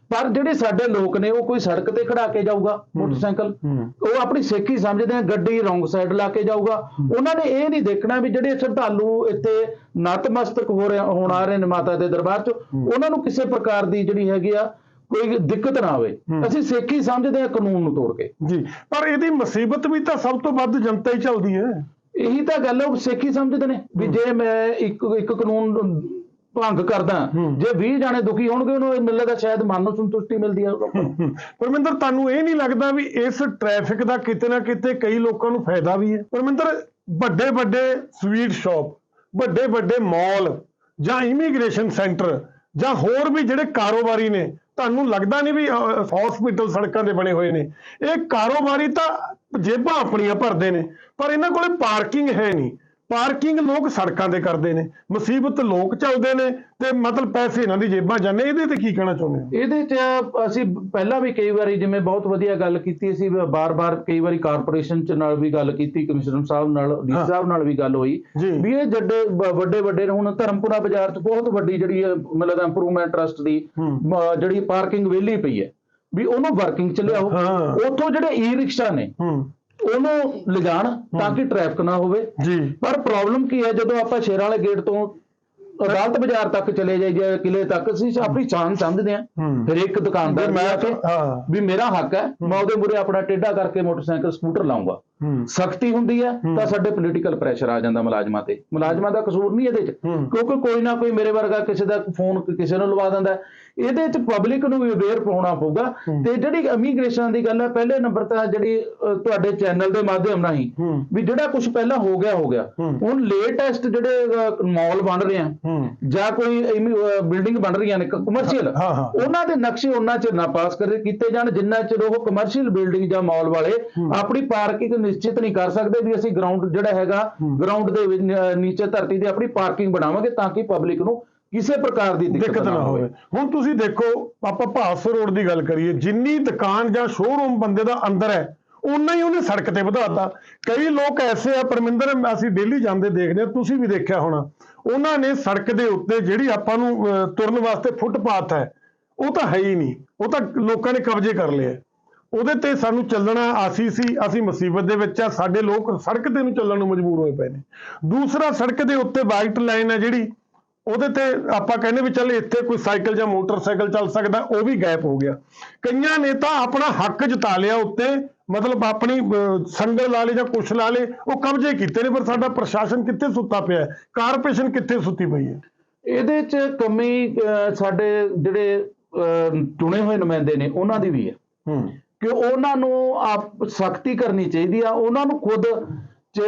ਪਰ ਜਿਹੜੇ ਸਾਡੇ ਲੋਕ ਨੇ ਉਹ ਕੋਈ ਸੜਕ ਤੇ ਖੜਾ ਕੇ ਜਾਊਗਾ ਮੋਟਰਸਾਈਕਲ। ਉਹ ਆਪਣੀ ਸੇਖੀ ਸਮਝਦੇ ਆ ਗੱਡੀ ਰੌਂਗ ਸਾਈਡ ਲਾ ਕੇ ਜਾਊਗਾ। ਉਹਨਾਂ ਨੇ ਇਹ ਨਹੀਂ ਦੇਖਣਾ ਵੀ ਜਿਹੜੇ ਸ਼ਰਧਾਲੂ ਇੱਥੇ ਨਤਮਸਤਕ ਹੋ ਰਹੇ ਹੋਣ ਆ ਰਹੇ ਨੇ ਮਾਤਾ ਦੇ ਦਰਬਾਰ 'ਚ ਉਹਨਾਂ ਨੂੰ ਕਿਸੇ ਪ੍ਰਕਾਰ ਦੀ ਜਿਹੜੀ ਹੈਗੀ ਆ ਕੋਈ ਦਿੱਕਤ ਨਾ ਆਵੇ। ਅਸੀਂ ਸੇਖੀ ਸਮਝਦੇ ਆ ਕਾਨੂੰਨ ਨੂੰ ਤੋੜ ਕੇ। ਜੀ। ਪਰ ਇਹਦੀ ਮੁਸੀਬਤ ਵੀ ਤਾਂ ਸਭ ਤੋਂ ਵੱਧ ਜਨਤਾ ਹੀ ਚੱਲਦੀ ਹੈ। ਇਹੀ ਤਾਂ ਗੱਲ ਉਹ ਸੇਖੀ ਸਮਝਦੇ ਨੇ ਵੀ ਜੇ ਮੈਂ ਇੱਕ ਇੱਕ ਕਾਨੂੰਨ ਭੰਗ ਕਰਦਾ। ਜੇ 20 ਜਾਣੇ ਦੁਖੀ ਹੋਣਗੇ ਉਹਨੂੰ ਇਹ ਮਿਲੇਗਾ ਸ਼ਾਇਦ ਮਨ ਨੂੰ ਸੰਤੁਸ਼ਟੀ ਮਿਲਦੀ ਹੈ ਪਰਮਿੰਦਰ ਤੁਹਾਨੂੰ ਇਹ ਨਹੀਂ ਲੱਗਦਾ ਵੀ ਇਸ ਟ੍ਰੈਫਿਕ ਦਾ ਕਿਤੇ ਨਾ ਕਿਤੇ ਕਈ ਲੋਕਾਂ ਨੂੰ ਫਾਇਦਾ ਵੀ ਹੈ? ਪਰਮਿੰਦਰ ਵੱਡੇ ਵੱਡੇ ਸਵੀਟ ਸ਼ਾਪ ਵੱਡੇ ਵੱਡੇ ਮਾਲ ਜਾਂ ਇਮੀਗ੍ਰੇਸ਼ਨ ਸੈਂਟਰ ਜਾਂ ਹੋਰ ਵੀ ਜਿਹੜੇ ਕਾਰੋਬਾਰੀ ਨੇ ਤੁਹਾਨੂੰ ਲੱਗਦਾ ਨਹੀਂ ਵੀ ਹਸਪੀਟਲ ਸੜਕਾਂ ਤੇ ਬਣੇ ਹੋਏ ਨੇ? ਇਹ ਕਾਰੋਬਾਰੀ ਤਾਂ ਜੇਬਾਂ ਆਪਣੀਆਂ ਭਰਦੇ ਨੇ ਪਰ ਇਹਨਾਂ ਕੋਲੇ ਪਾਰਕਿੰਗ ਹੈ ਨਹੀਂ। ਪਾਰਕਿੰਗ ਲੋਕ ਸੜਕਾਂ ਤੇ ਕਰਦੇ ਨੇ ਮੁਸੀਬਤ ਲੋਕ ਚੱਲਦੇ ਨੇ ਤੇ ਮਤਲਬ ਪੈਸੇ ਇਹਨਾਂ ਦੀ ਜੇਬਾਂ ਜਾਂਦੇ ਇਹਦੇ ਤੇ ਕੀ ਕਹਿਣਾ ਚਾਹੁੰਦੇ ਹੋ ਇਹਦੇ ਚ ਅਸੀਂ ਪਹਿਲਾਂ ਵੀ ਕਈ ਵਾਰੀ ਜਿਵੇਂ ਬਹੁਤ ਵਧੀਆ ਗੱਲ ਕੀਤੀ ਅਸੀਂ ਬਾਰ-ਬਾਰ ਕਈ ਵਾਰੀ ਕਾਰਪੋਰੇਸ਼ਨ ਚ ਨਾਲ ਵੀ ਗੱਲ ਕੀਤੀ ਕਮਿਸ਼ਨਰ ਸਾਹਿਬ ਨਾਲ ਡੀ। ਸਾਹਿਬ ਨਾਲ ਵੀ ਗੱਲ ਹੋਈ। ਵੀ ਇਹ ਜੱਡੇ ਵੱਡੇ ਵੱਡੇ ਹੁਣ ਧਰਮਪੁਰਾ ਬਾਜ਼ਾਰ ਚ ਬਹੁਤ ਵੱਡੀ ਜਿਹੜੀ ਲੱਗਦਾ ਇੰਪਰੂਵਮੈਂਟ ਟਰਸਟ ਦੀ ਜਿਹੜੀ ਪਾਰਕਿੰਗ ਵਿਹਲੀ ਪਈ ਹੈ ਵੀ ਉਹਨੂੰ ਵਰਕਿੰਗ ਚ ਲਿਆਓ। ਉੱਥੋਂ ਜਿਹੜੇ ਈ ਰਿਕਸ਼ਾ ਨੇ ਉਹਨੂੰ ਲਿਜਾਣ ਤਾਂ ਕਿ ਟ੍ਰੈਫਿਕ ਨਾ ਹੋਵੇ। ਜੀ। ਪਰ ਪ੍ਰੋਬਲਮ ਕੀ ਹੈ ਜਦੋਂ ਆਪਾਂ ਸ਼ੇਰਾਂ ਵਾਲੇ ਗੇਟ ਤੋਂ ਅਦਾਲਤ ਬਾਜ਼ਾਰ ਤੱਕ ਚਲੇ ਜਾਈਏ ਕਿਲੇ ਤੱਕ ਅਸੀਂ ਆਪਣੀ ਸ਼ਾਨ ਸਮਝਦੇ ਹੂੰ। ਫਿਰ ਇੱਕ ਦੁਕਾਨਦਾਰ ਮੈਂ ਹਾਂ। ਵੀ ਮੇਰਾ ਹੱਕ ਹੈ ਮੈਂ ਉਹਦੇ ਮੂਰੇ ਆਪਣਾ ਟੇਢਾ ਕਰਕੇ ਮੋਟਰਸਾਈਕਲ ਸਕੂਟਰ ਲਾਉਂਗਾ। ਸਖਤੀ ਹੁੰਦੀ ਹੈ ਤਾਂ ਸਾਡੇ ਪੋਲੀਟੀਕਲ ਪ੍ਰੈਸ਼ਰ ਆ ਜਾਂਦਾ ਮੁਲਾਜ਼ਮਾਂ ਤੇ। ਮੁਲਾਜ਼ਮਾਂ ਦਾ ਕਸੂਰ ਨਹੀਂ ਇਹਦੇ 'ਚ। ਕਿਉਂਕਿ ਕੋਈ ਨਾ ਕੋਈ ਮੇਰੇ ਵਰਗਾ ਕਿਸੇ ਦਾ ਫੋਨ ਕਿਸੇ ਨੂੰ ਲਵਾ ਦਿੰਦਾ। ਇਹਦੇ 'ਚ ਪਬਲਿਕ ਨੂੰ ਵੀ ਅਵੇਅਰ ਪਾਉਣਾ ਪਊਗਾ ਤੇ ਜਿਹੜੀ ਇਮੀਗ੍ਰੇਸ਼ਨ ਦੀ ਗੱਲ ਹੈ ਪਹਿਲੇ ਨੰਬਰ ਤਾਂ ਜਿਹੜੀ ਤੁਹਾਡੇ ਚੈਨਲ ਦੇ ਮਾਧਿਅਮ ਰਾਹੀਂ ਹੂੰ। ਵੀ ਜਿਹੜਾ ਕੁਝ ਪਹਿਲਾਂ ਹੋ ਗਿਆ ਹੋ ਗਿਆ। ਹੁਣ ਲੇਟੈਸਟ ਜਿਹੜੇ ਮਾਲ ਬਣ ਰਹੇ ਆ ਜਾਂ ਕੋਈ ਬਿਲਡਿੰਗ ਬਣ ਰਹੀਆਂ ਨੇ ਕਮਰਸ਼ੀਅਲ। ਉਹਨਾਂ ਦੇ ਨਕਸ਼ੇ ਉਹਨਾਂ ਚਿਰ ਨਾ ਪਾਸ ਕਰੇ ਕੀਤੇ ਜਾਣ ਜਿੰਨਾ ਚਿਰ ਉਹ ਕਮਰਸ਼ੀਅਲ ਬਿਲਡਿੰਗ ਜਾਂ ਮਾਲ ਵਾਲੇ ਆਪਣੀ ਪਾਰਕਿੰਗ ਨਿਸ਼ਚਿਤ ਨਹੀਂ ਕਰ ਸਕਦੇ ਵੀ ਅਸੀਂ ਗਰਾਊਂਡ ਜਿਹੜਾ ਹੈਗਾ ਗਰਾਊਂਡ ਦੇ ਨੀਚੇ ਧਰਤੀ ਤੇ ਆਪਣੀ ਪਾਰਕਿੰਗ ਬਣਾਵਾਂਗੇ ਤਾਂ ਕਿ ਪਬਲਿਕ ਨੂੰ ਕਿਸੇ ਪ੍ਰਕਾਰ ਦੀ ਦਿੱਕਤ ਨਾ ਹੋਵੇ। ਹੁਣ ਤੁਸੀਂ ਦੇਖੋ ਆਪਾਂ ਭਾਸੋ ਰੋਡ ਦੀ ਗੱਲ ਕਰੀਏ ਜਿੰਨੀ ਦੁਕਾਨ ਜਾਂ ਸ਼ੋਰੂਮ ਬੰਦੇ ਦਾ ਅੰਦਰ ਹੈ ਉਨਾ ਹੀ ਉਹਨੇ ਸੜਕ ਤੇ ਵਧਾਤਾ। ਕਈ ਲੋਕ ਐਸੇ ਆ ਪਰਮਿੰਦਰ ਅਸੀਂ ਡੇਲੀ ਜਾਂਦੇ ਦੇਖਦੇ ਆ ਤੁਸੀਂ ਵੀ ਦੇਖਿਆ ਹੋਣਾ। ਉਹਨਾਂ ਨੇ ਸੜਕ ਦੇ ਉੱਤੇ ਜਿਹੜੀ ਆਪਾਂ ਨੂੰ ਤੁਰਨ ਵਾਸਤੇ ਫੁੱਟਪਾਥ ਹੈ ਉਹ ਤਾਂ ਹੈ ਹੀ ਨਹੀਂ। ਉਹ ਤਾਂ ਲੋਕਾਂ ਨੇ ਕਬਜ਼ੇ ਕਰ ਲਿਆ ਉਹਦੇ ਤੇ ਸਾਨੂੰ ਚੱਲਣਾ ਆਸੀ ਸੀ ਅਸੀਂ ਮੁਸੀਬਤ ਦੇ ਵਿੱਚ ਆ ਸਾਡੇ ਲੋਕ ਸੜਕ ਤੇ ਨੂੰ ਚੱਲਣ ਨੂੰ ਮਜਬੂਰ ਹੋਏ ਪਏ ਨੇ। ਦੂਸਰਾ ਸੜਕ ਦੇ ਉੱਤੇ ਵਾਈਟ ਲਾਈਨ ਹੈ ਜਿਹੜੀ ਉਹਦੇ ਤੇ ਆਪਾਂ ਕਹਿੰਦੇ ਵੀ ਚੱਲ ਇੱਥੇ ਕੋਈ ਸਾਈਕਲ ਜਾਂ ਮੋਟਰਸਾਈਕਲ ਚੱਲ ਸਕਦਾ ਉਹ ਵੀ ਗਾਇਬ ਹੋ ਗਿਆ। ਕਈਆਂ ਨੇ ਤਾਂ ਆਪਣਾ ਹੱਕ ਜਤਾ ਲਿਆ ਉੱਤੇ ਮਤਲਬ ਆਪਣੀ ਸੰਗਲ ਲਾ ਲੇ ਜਾਂ ਕੁਛ ਲਾ ਲੇ ਉਹ ਕਬਜ਼ੇ ਕੀਤੇ ਨੇ ਪਰ ਸਾਡਾ ਪ੍ਰਸ਼ਾਸਨ ਕਿੱਥੇ ਸੁੱਤਾ ਪਿਆ ਹੈ? ਕਾਰਪੋਰੇਸ਼ਨ ਕਿੱਥੇ ਸੁੱਤੀ ਪਈ ਹੈ? ਇਹਦੇ 'ਚ ਕਮੀ ਸਾਡੇ ਜਿਹੜੇ ਚੁਣੇ ਹੋਏ ਨੁਮਾਇੰਦੇ ਨੇ ਉਹਨਾਂ ਦੀ ਵੀ ਹੈ। ਹੂੰ। ਕਿ ਉਹਨਾਂ ਨੂੰ ਆਪ ਸਖਤੀ ਕਰਨੀ ਚਾਹੀਦੀ ਆ ਉਹਨਾਂ ਨੂੰ ਖੁਦ ਜੇ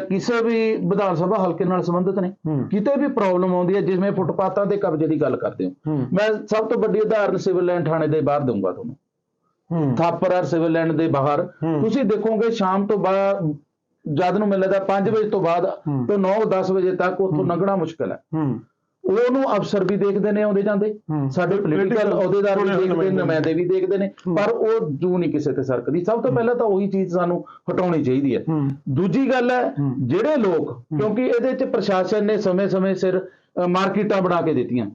ਕਿਸੇ ਵੀ ਵਿਧਾਨ ਸਭਾ ਹਲਕੇ ਨਾਲ ਸੰਬੰਧਿਤ ਨੇ। ਕਿਤੇ ਵੀ ਪ੍ਰੋਬਲਮ ਆਉਂਦੀ ਹੈ ਜਿਵੇਂ ਫੁੱਟਪਾਥਾਂ ਦੇ ਕਬਜ਼ੇ ਦੀ ਗੱਲ ਕਰਦੇ ਹੋ। ਮੈਂ ਸਭ ਤੋਂ ਵੱਡੀ ਉਦਾਹਰਨ ਸਿਵਲ ਲਾਈਨ ਥਾਣੇ ਦੇ ਬਾਹਰ ਦਊਂਗਾ ਤੁਹਾਨੂੰ ਥਾਪਰ ਸਿਵਲ ਲਾਈਨ ਦੇ ਬਾਹਰ। ਤੁਸੀਂ ਦੇਖੋਗੇ ਸ਼ਾਮ ਤੋਂ ਬਾਅਦ ਜਦ ਨੂੰ ਮੈਨੂੰ ਲੱਗਦਾ 5 ਵਜੇ ਤੋਂ ਬਾਅਦ। ਤੋਂ 9-10 ਵਜੇ ਤੱਕ ਉੱਥੋਂ ਲੰਘਣਾ ਮੁਸ਼ਕਲ ਹੂੰ ਉਹਨੂੰ ਅਫਸਰ ਵੀ ਦੇਖਦੇ ਨੇ ਆਉਂਦੇ ਜਾਂਦੇ। ਸਾਡੇ ਪੋਲੀਟੀਕਲ ਅਹੁਦੇਦਾਰ ਵੀ ਦੇਖਦੇ ਨੇ ਨੁਮਾਇੰਦੇ ਵੀ ਦੇਖਦੇ ਨੇ। ਪਰ ਉਹ ਜੂ ਨਹੀਂ ਕਿਸੇ ਤੇ ਸਰਕਦੀ। ਸਭ ਤੋਂ ਪਹਿਲਾਂ ਤਾਂ ਉਹੀ ਚੀਜ਼ ਸਾਨੂੰ ਹਟਾਉਣੀ ਚਾਹੀਦੀ ਹੈ। ਦੂਜੀ ਗੱਲ ਹੈ। ਜਿਹੜੇ ਲੋਕ ਕਿਉਂਕਿ ਇਹਦੇ ਚ ਪ੍ਰਸ਼ਾਸਨ ਨੇ ਸਮੇਂ-ਸਮੇਂ ਸਿਰ ਮਾਰਕੀਟਾਂ ਬਣਾ ਕੇ ਦਿੱਤੀਆਂ।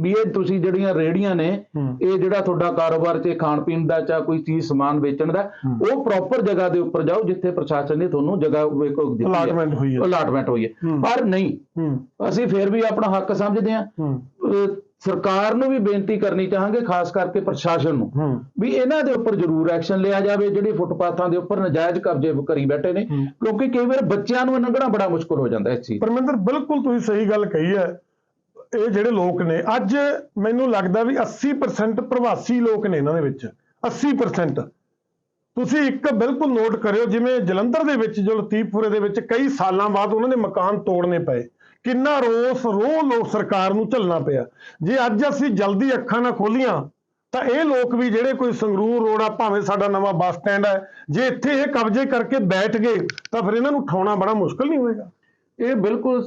ਵੀ ਇਹ ਤੁਸੀਂ ਜਿਹੜੀਆਂ ਰੇੜੀਆਂ ਨੇ। ਇਹ ਜਿਹੜਾ ਤੁਹਾਡਾ ਕਾਰੋਬਾਰ ਚ ਖਾਣ ਪੀਣ ਦਾ ਜਾਂ ਕੋਈ ਚੀਜ਼ ਸਮਾਨ ਵੇਚਣ ਦਾ ਉਹ ਪ੍ਰੋਪਰ ਜਗ੍ਹਾ ਦੇ ਉੱਪਰ ਜਾਓ ਜਿੱਥੇ ਪ੍ਰਸ਼ਾਸਨ ਨੇ ਤੁਹਾਨੂੰ ਜਗ੍ਹਾ ਵੇਖੋ ਦਿੱਤੀ ਹੈ। Allotment ਹੋਈ ਹੈ। ਅਲਾਟਮੈਂਟ ਹੋਈ ਹੈ। ਪਰ ਨਹੀਂ। ਅਸੀਂ ਫਿਰ ਵੀ ਆਪਣਾ ਹੱਕ ਸਮਝਦੇ ਹਾਂ। ਸਰਕਾਰ ਨੂੰ ਵੀ ਬੇਨਤੀ ਕਰਨੀ ਚਾਹਾਂਗੇ ਖਾਸ ਕਰਕੇ ਪ੍ਰਸ਼ਾਸਨ ਨੂੰ। ਵੀ ਇਹਨਾਂ ਦੇ ਉੱਪਰ ਜ਼ਰੂਰ ਐਕਸ਼ਨ ਲਿਆ ਜਾਵੇ ਜਿਹੜੀ ਫੁੱਟਪਾਥਾਂ ਦੇ ਉੱਪਰ ਨਜਾਇਜ਼ ਕਬਜ਼ੇ ਕਰੀ ਬੈਠੇ ਨੇ। ਕਿਉਂਕਿ ਕਈ ਵਾਰ ਬੱਚਿਆਂ ਨੂੰ ਲੰਘਣਾ ਬੜਾ ਮੁਸ਼ਕਲ ਹੋ ਜਾਂਦਾ ਇਸ ਚੀਜ਼ ਪਰਮਿੰਦਰ ਬਿਲਕੁਲ ਤੁਸੀਂ ਸਹੀ ਗੱਲ ਕਹੀ ਹੈ। ਇਹ ਜਿਹੜੇ ਲੋਕ ਨੇ, ਅੱਜ ਮੈਨੂੰ ਲੱਗਦਾ ਵੀ 80% ਪ੍ਰਵਾਸੀ ਲੋਕ ਨੇ ਇਹਨਾਂ ਦੇ ਵਿੱਚ 80% ਤੁਸੀਂ ਇੱਕ ਬਿਲਕੁਲ ਨੋਟ ਕਰਿਓ, ਜਿਵੇਂ ਜਲੰਧਰ ਦੇ ਵਿੱਚ, ਜੋ ਲਤੀਫਪੁਰੇ ਦੇ ਵਿੱਚ ਕਈ ਸਾਲਾਂ ਬਾਅਦ ਉਹਨਾਂ ਦੇ ਮਕਾਨ ਤੋੜਨੇ ਪਏ, ਕਿੰਨਾ ਰੋਸ, ਰੋਹ ਲੋਕ ਸਰਕਾਰ ਨੂੰ ਝੱਲਣਾ ਪਿਆ। ਜੇ ਅੱਜ ਅਸੀਂ ਜਲਦੀ ਅੱਖਾਂ ਨਾ ਖੋਲੀਆਂ, ਤਾਂ ਇਹ ਲੋਕ ਵੀ ਜਿਹੜੇ ਕੋਈ ਸੰਗਰੂਰ ਰੋਡ ਆ, ਭਾਵੇਂ ਸਾਡਾ ਨਵਾਂ ਬੱਸ ਸਟੈਂਡ ਹੈ ਜੇ ਇੱਥੇ ਇਹ ਕਬਜ਼ੇ ਕਰਕੇ ਬੈਠ ਗਏ, ਤਾਂ ਫਿਰ ਇਹਨਾਂ ਨੂੰ ਉਠਾਉਣਾ ਬੜਾ ਮੁਸ਼ਕਲ ਨਹੀਂ ਹੋਏਗਾ। ਇਹ ਬਿਲਕੁਲ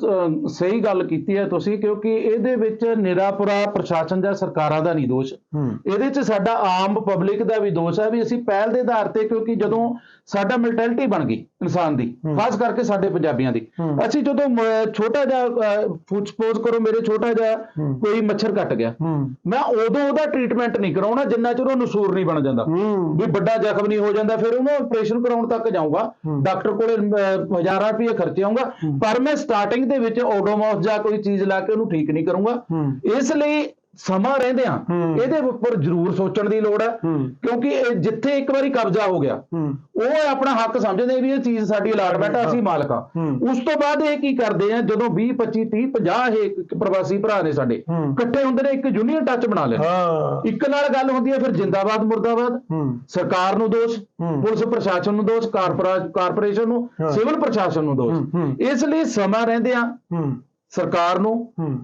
ਸਹੀ ਗੱਲ ਕੀਤੀ ਹੈ ਤੁਸੀਂ ਕਿਉਂਕਿ ਇਹਦੇ ਵਿੱਚ ਨਿਰਾਪੁਰਾ ਪ੍ਰਸ਼ਾਸਨ ਜਾਂ ਸਰਕਾਰਾਂ ਦਾ ਨਹੀਂ ਦੋਸ਼। ਇਹਦੇ 'ਚ ਸਾਡਾ ਆਮ ਪਬਲਿਕ ਦਾ ਵੀ ਦੋਸ਼ ਹੈ ਵੀ ਅਸੀਂ ਪਹਿਲ ਦੇ ਆਧਾਰ ਤੇ ਕਿਉਂਕਿ ਜਦੋਂ ਸਾਡਾ ਮੈਂਟੈਲਿਟੀ ਬਣ ਗਈ ਇਨਸਾਨ ਦੀ। ਖਾਸ ਕਰਕੇ ਸਾਡੇ ਪੰਜਾਬੀਆਂ ਦੀ। ਅਸੀਂ ਜਦੋਂ ਛੋਟਾ ਜਿਹਾ ਸਪੋਜ਼ ਕਰੋ ਮੇਰੇ ਛੋਟਾ ਜਿਹਾ। ਕੋਈ ਮੱਛਰ ਕੱਟ ਗਿਆ। ਮੈਂ ਉਦੋਂ ਉਹਦਾ ਟ੍ਰੀਟਮੈਂਟ ਨਹੀਂ ਕਰਾਉਣਾ ਜਿੰਨਾ ਚਿਰ ਉਹ ਨਸੂਰ ਨਹੀਂ ਬਣ ਜਾਂਦਾ। ਵੀ ਵੱਡਾ ਜ਼ਖਮ ਨਹੀਂ ਹੋ ਜਾਂਦਾ ਫਿਰ ਉਹਨੂੰ ਆਪਰੇਸ਼ਨ ਕਰਾਉਣ ਤੱਕ ਜਾਊਂਗਾ। ਡਾਕਟਰ ਕੋਲੇ ਹਜ਼ਾਰਾਂ ਰੁਪਏ ਖਰਚੇ ਆਊਂਗਾ। ਪਰ ਮੈਂ ਸਟਾਰਟਿੰਗ ਦੇ ਵਿੱਚ ਓਡੋਮੋਸ ਜਾਂ ਕੋਈ ਚੀਜ਼ ਲਾ ਕੇ ਉਹਨੂੰ ਠੀਕ ਨਹੀਂ ਕਰੂੰਗਾ। ਇਸ ਲਈ ਸਮਾਂ ਰਹਿੰਦੇ ਆ। ਇਹਦੇ ਉੱਪਰ ਜ਼ਰੂਰ ਸੋਚਣ ਦੀ ਲੋੜ ਹੈ। ਕਿਉਂਕਿ ਇਹ ਜਿੱਥੇ ਇੱਕ ਵਾਰੀ ਕਬਜ਼ਾ ਹੋ ਗਿਆ ਉਹ ਆਪਣਾ ਹੱਕ ਸਮਝਦੇ ਵੀ ਇਹ ਚੀਜ਼ ਸਾਡੀ ਅਲਾਟਮੈਂਟ ਆ ਅਸੀਂ ਮਾਲਕ ਆ। ਉਸ ਤੋਂ ਬਾਅਦ ਇਹ ਕੀ ਕਰਦੇ ਆ ਜਦੋਂ 20 25 30 50 ਇਹ ਪ੍ਰਵਾਸੀ ਭਰਾ ਨੇ ਸਾਡੇ। ਇਕੱਠੇ ਹੁੰਦੇ ਨੇ ਇੱਕ ਯੂਨੀਅਨ ਟੱਚ ਬਣਾ ਲੈਂਦੇ ਇੱਕ ਨਾਲ ਗੱਲ ਹੁੰਦੀ ਹੈ ਫਿਰ ਜਿੰਦਾਬਾਦ ਮੁਰਦਾਬਾਦ। ਸਰਕਾਰ ਨੂੰ ਦੋਸ਼। ਪੁਲਿਸ ਪ੍ਰਸ਼ਾਸਨ ਨੂੰ ਦੋਸ਼ ਕਾਰਪੋਰਾ- ਕਾਰਪੋਰੇਸ਼ਨ ਨੂੰ। ਸਿਵਲ ਪ੍ਰਸ਼ਾਸਨ ਨੂੰ ਦੋਸ਼। ਇਸ ਲਈ ਸਮਾਂ ਰਹਿੰਦੇ ਆ। ਸਰਕਾਰ ਨੂੰ।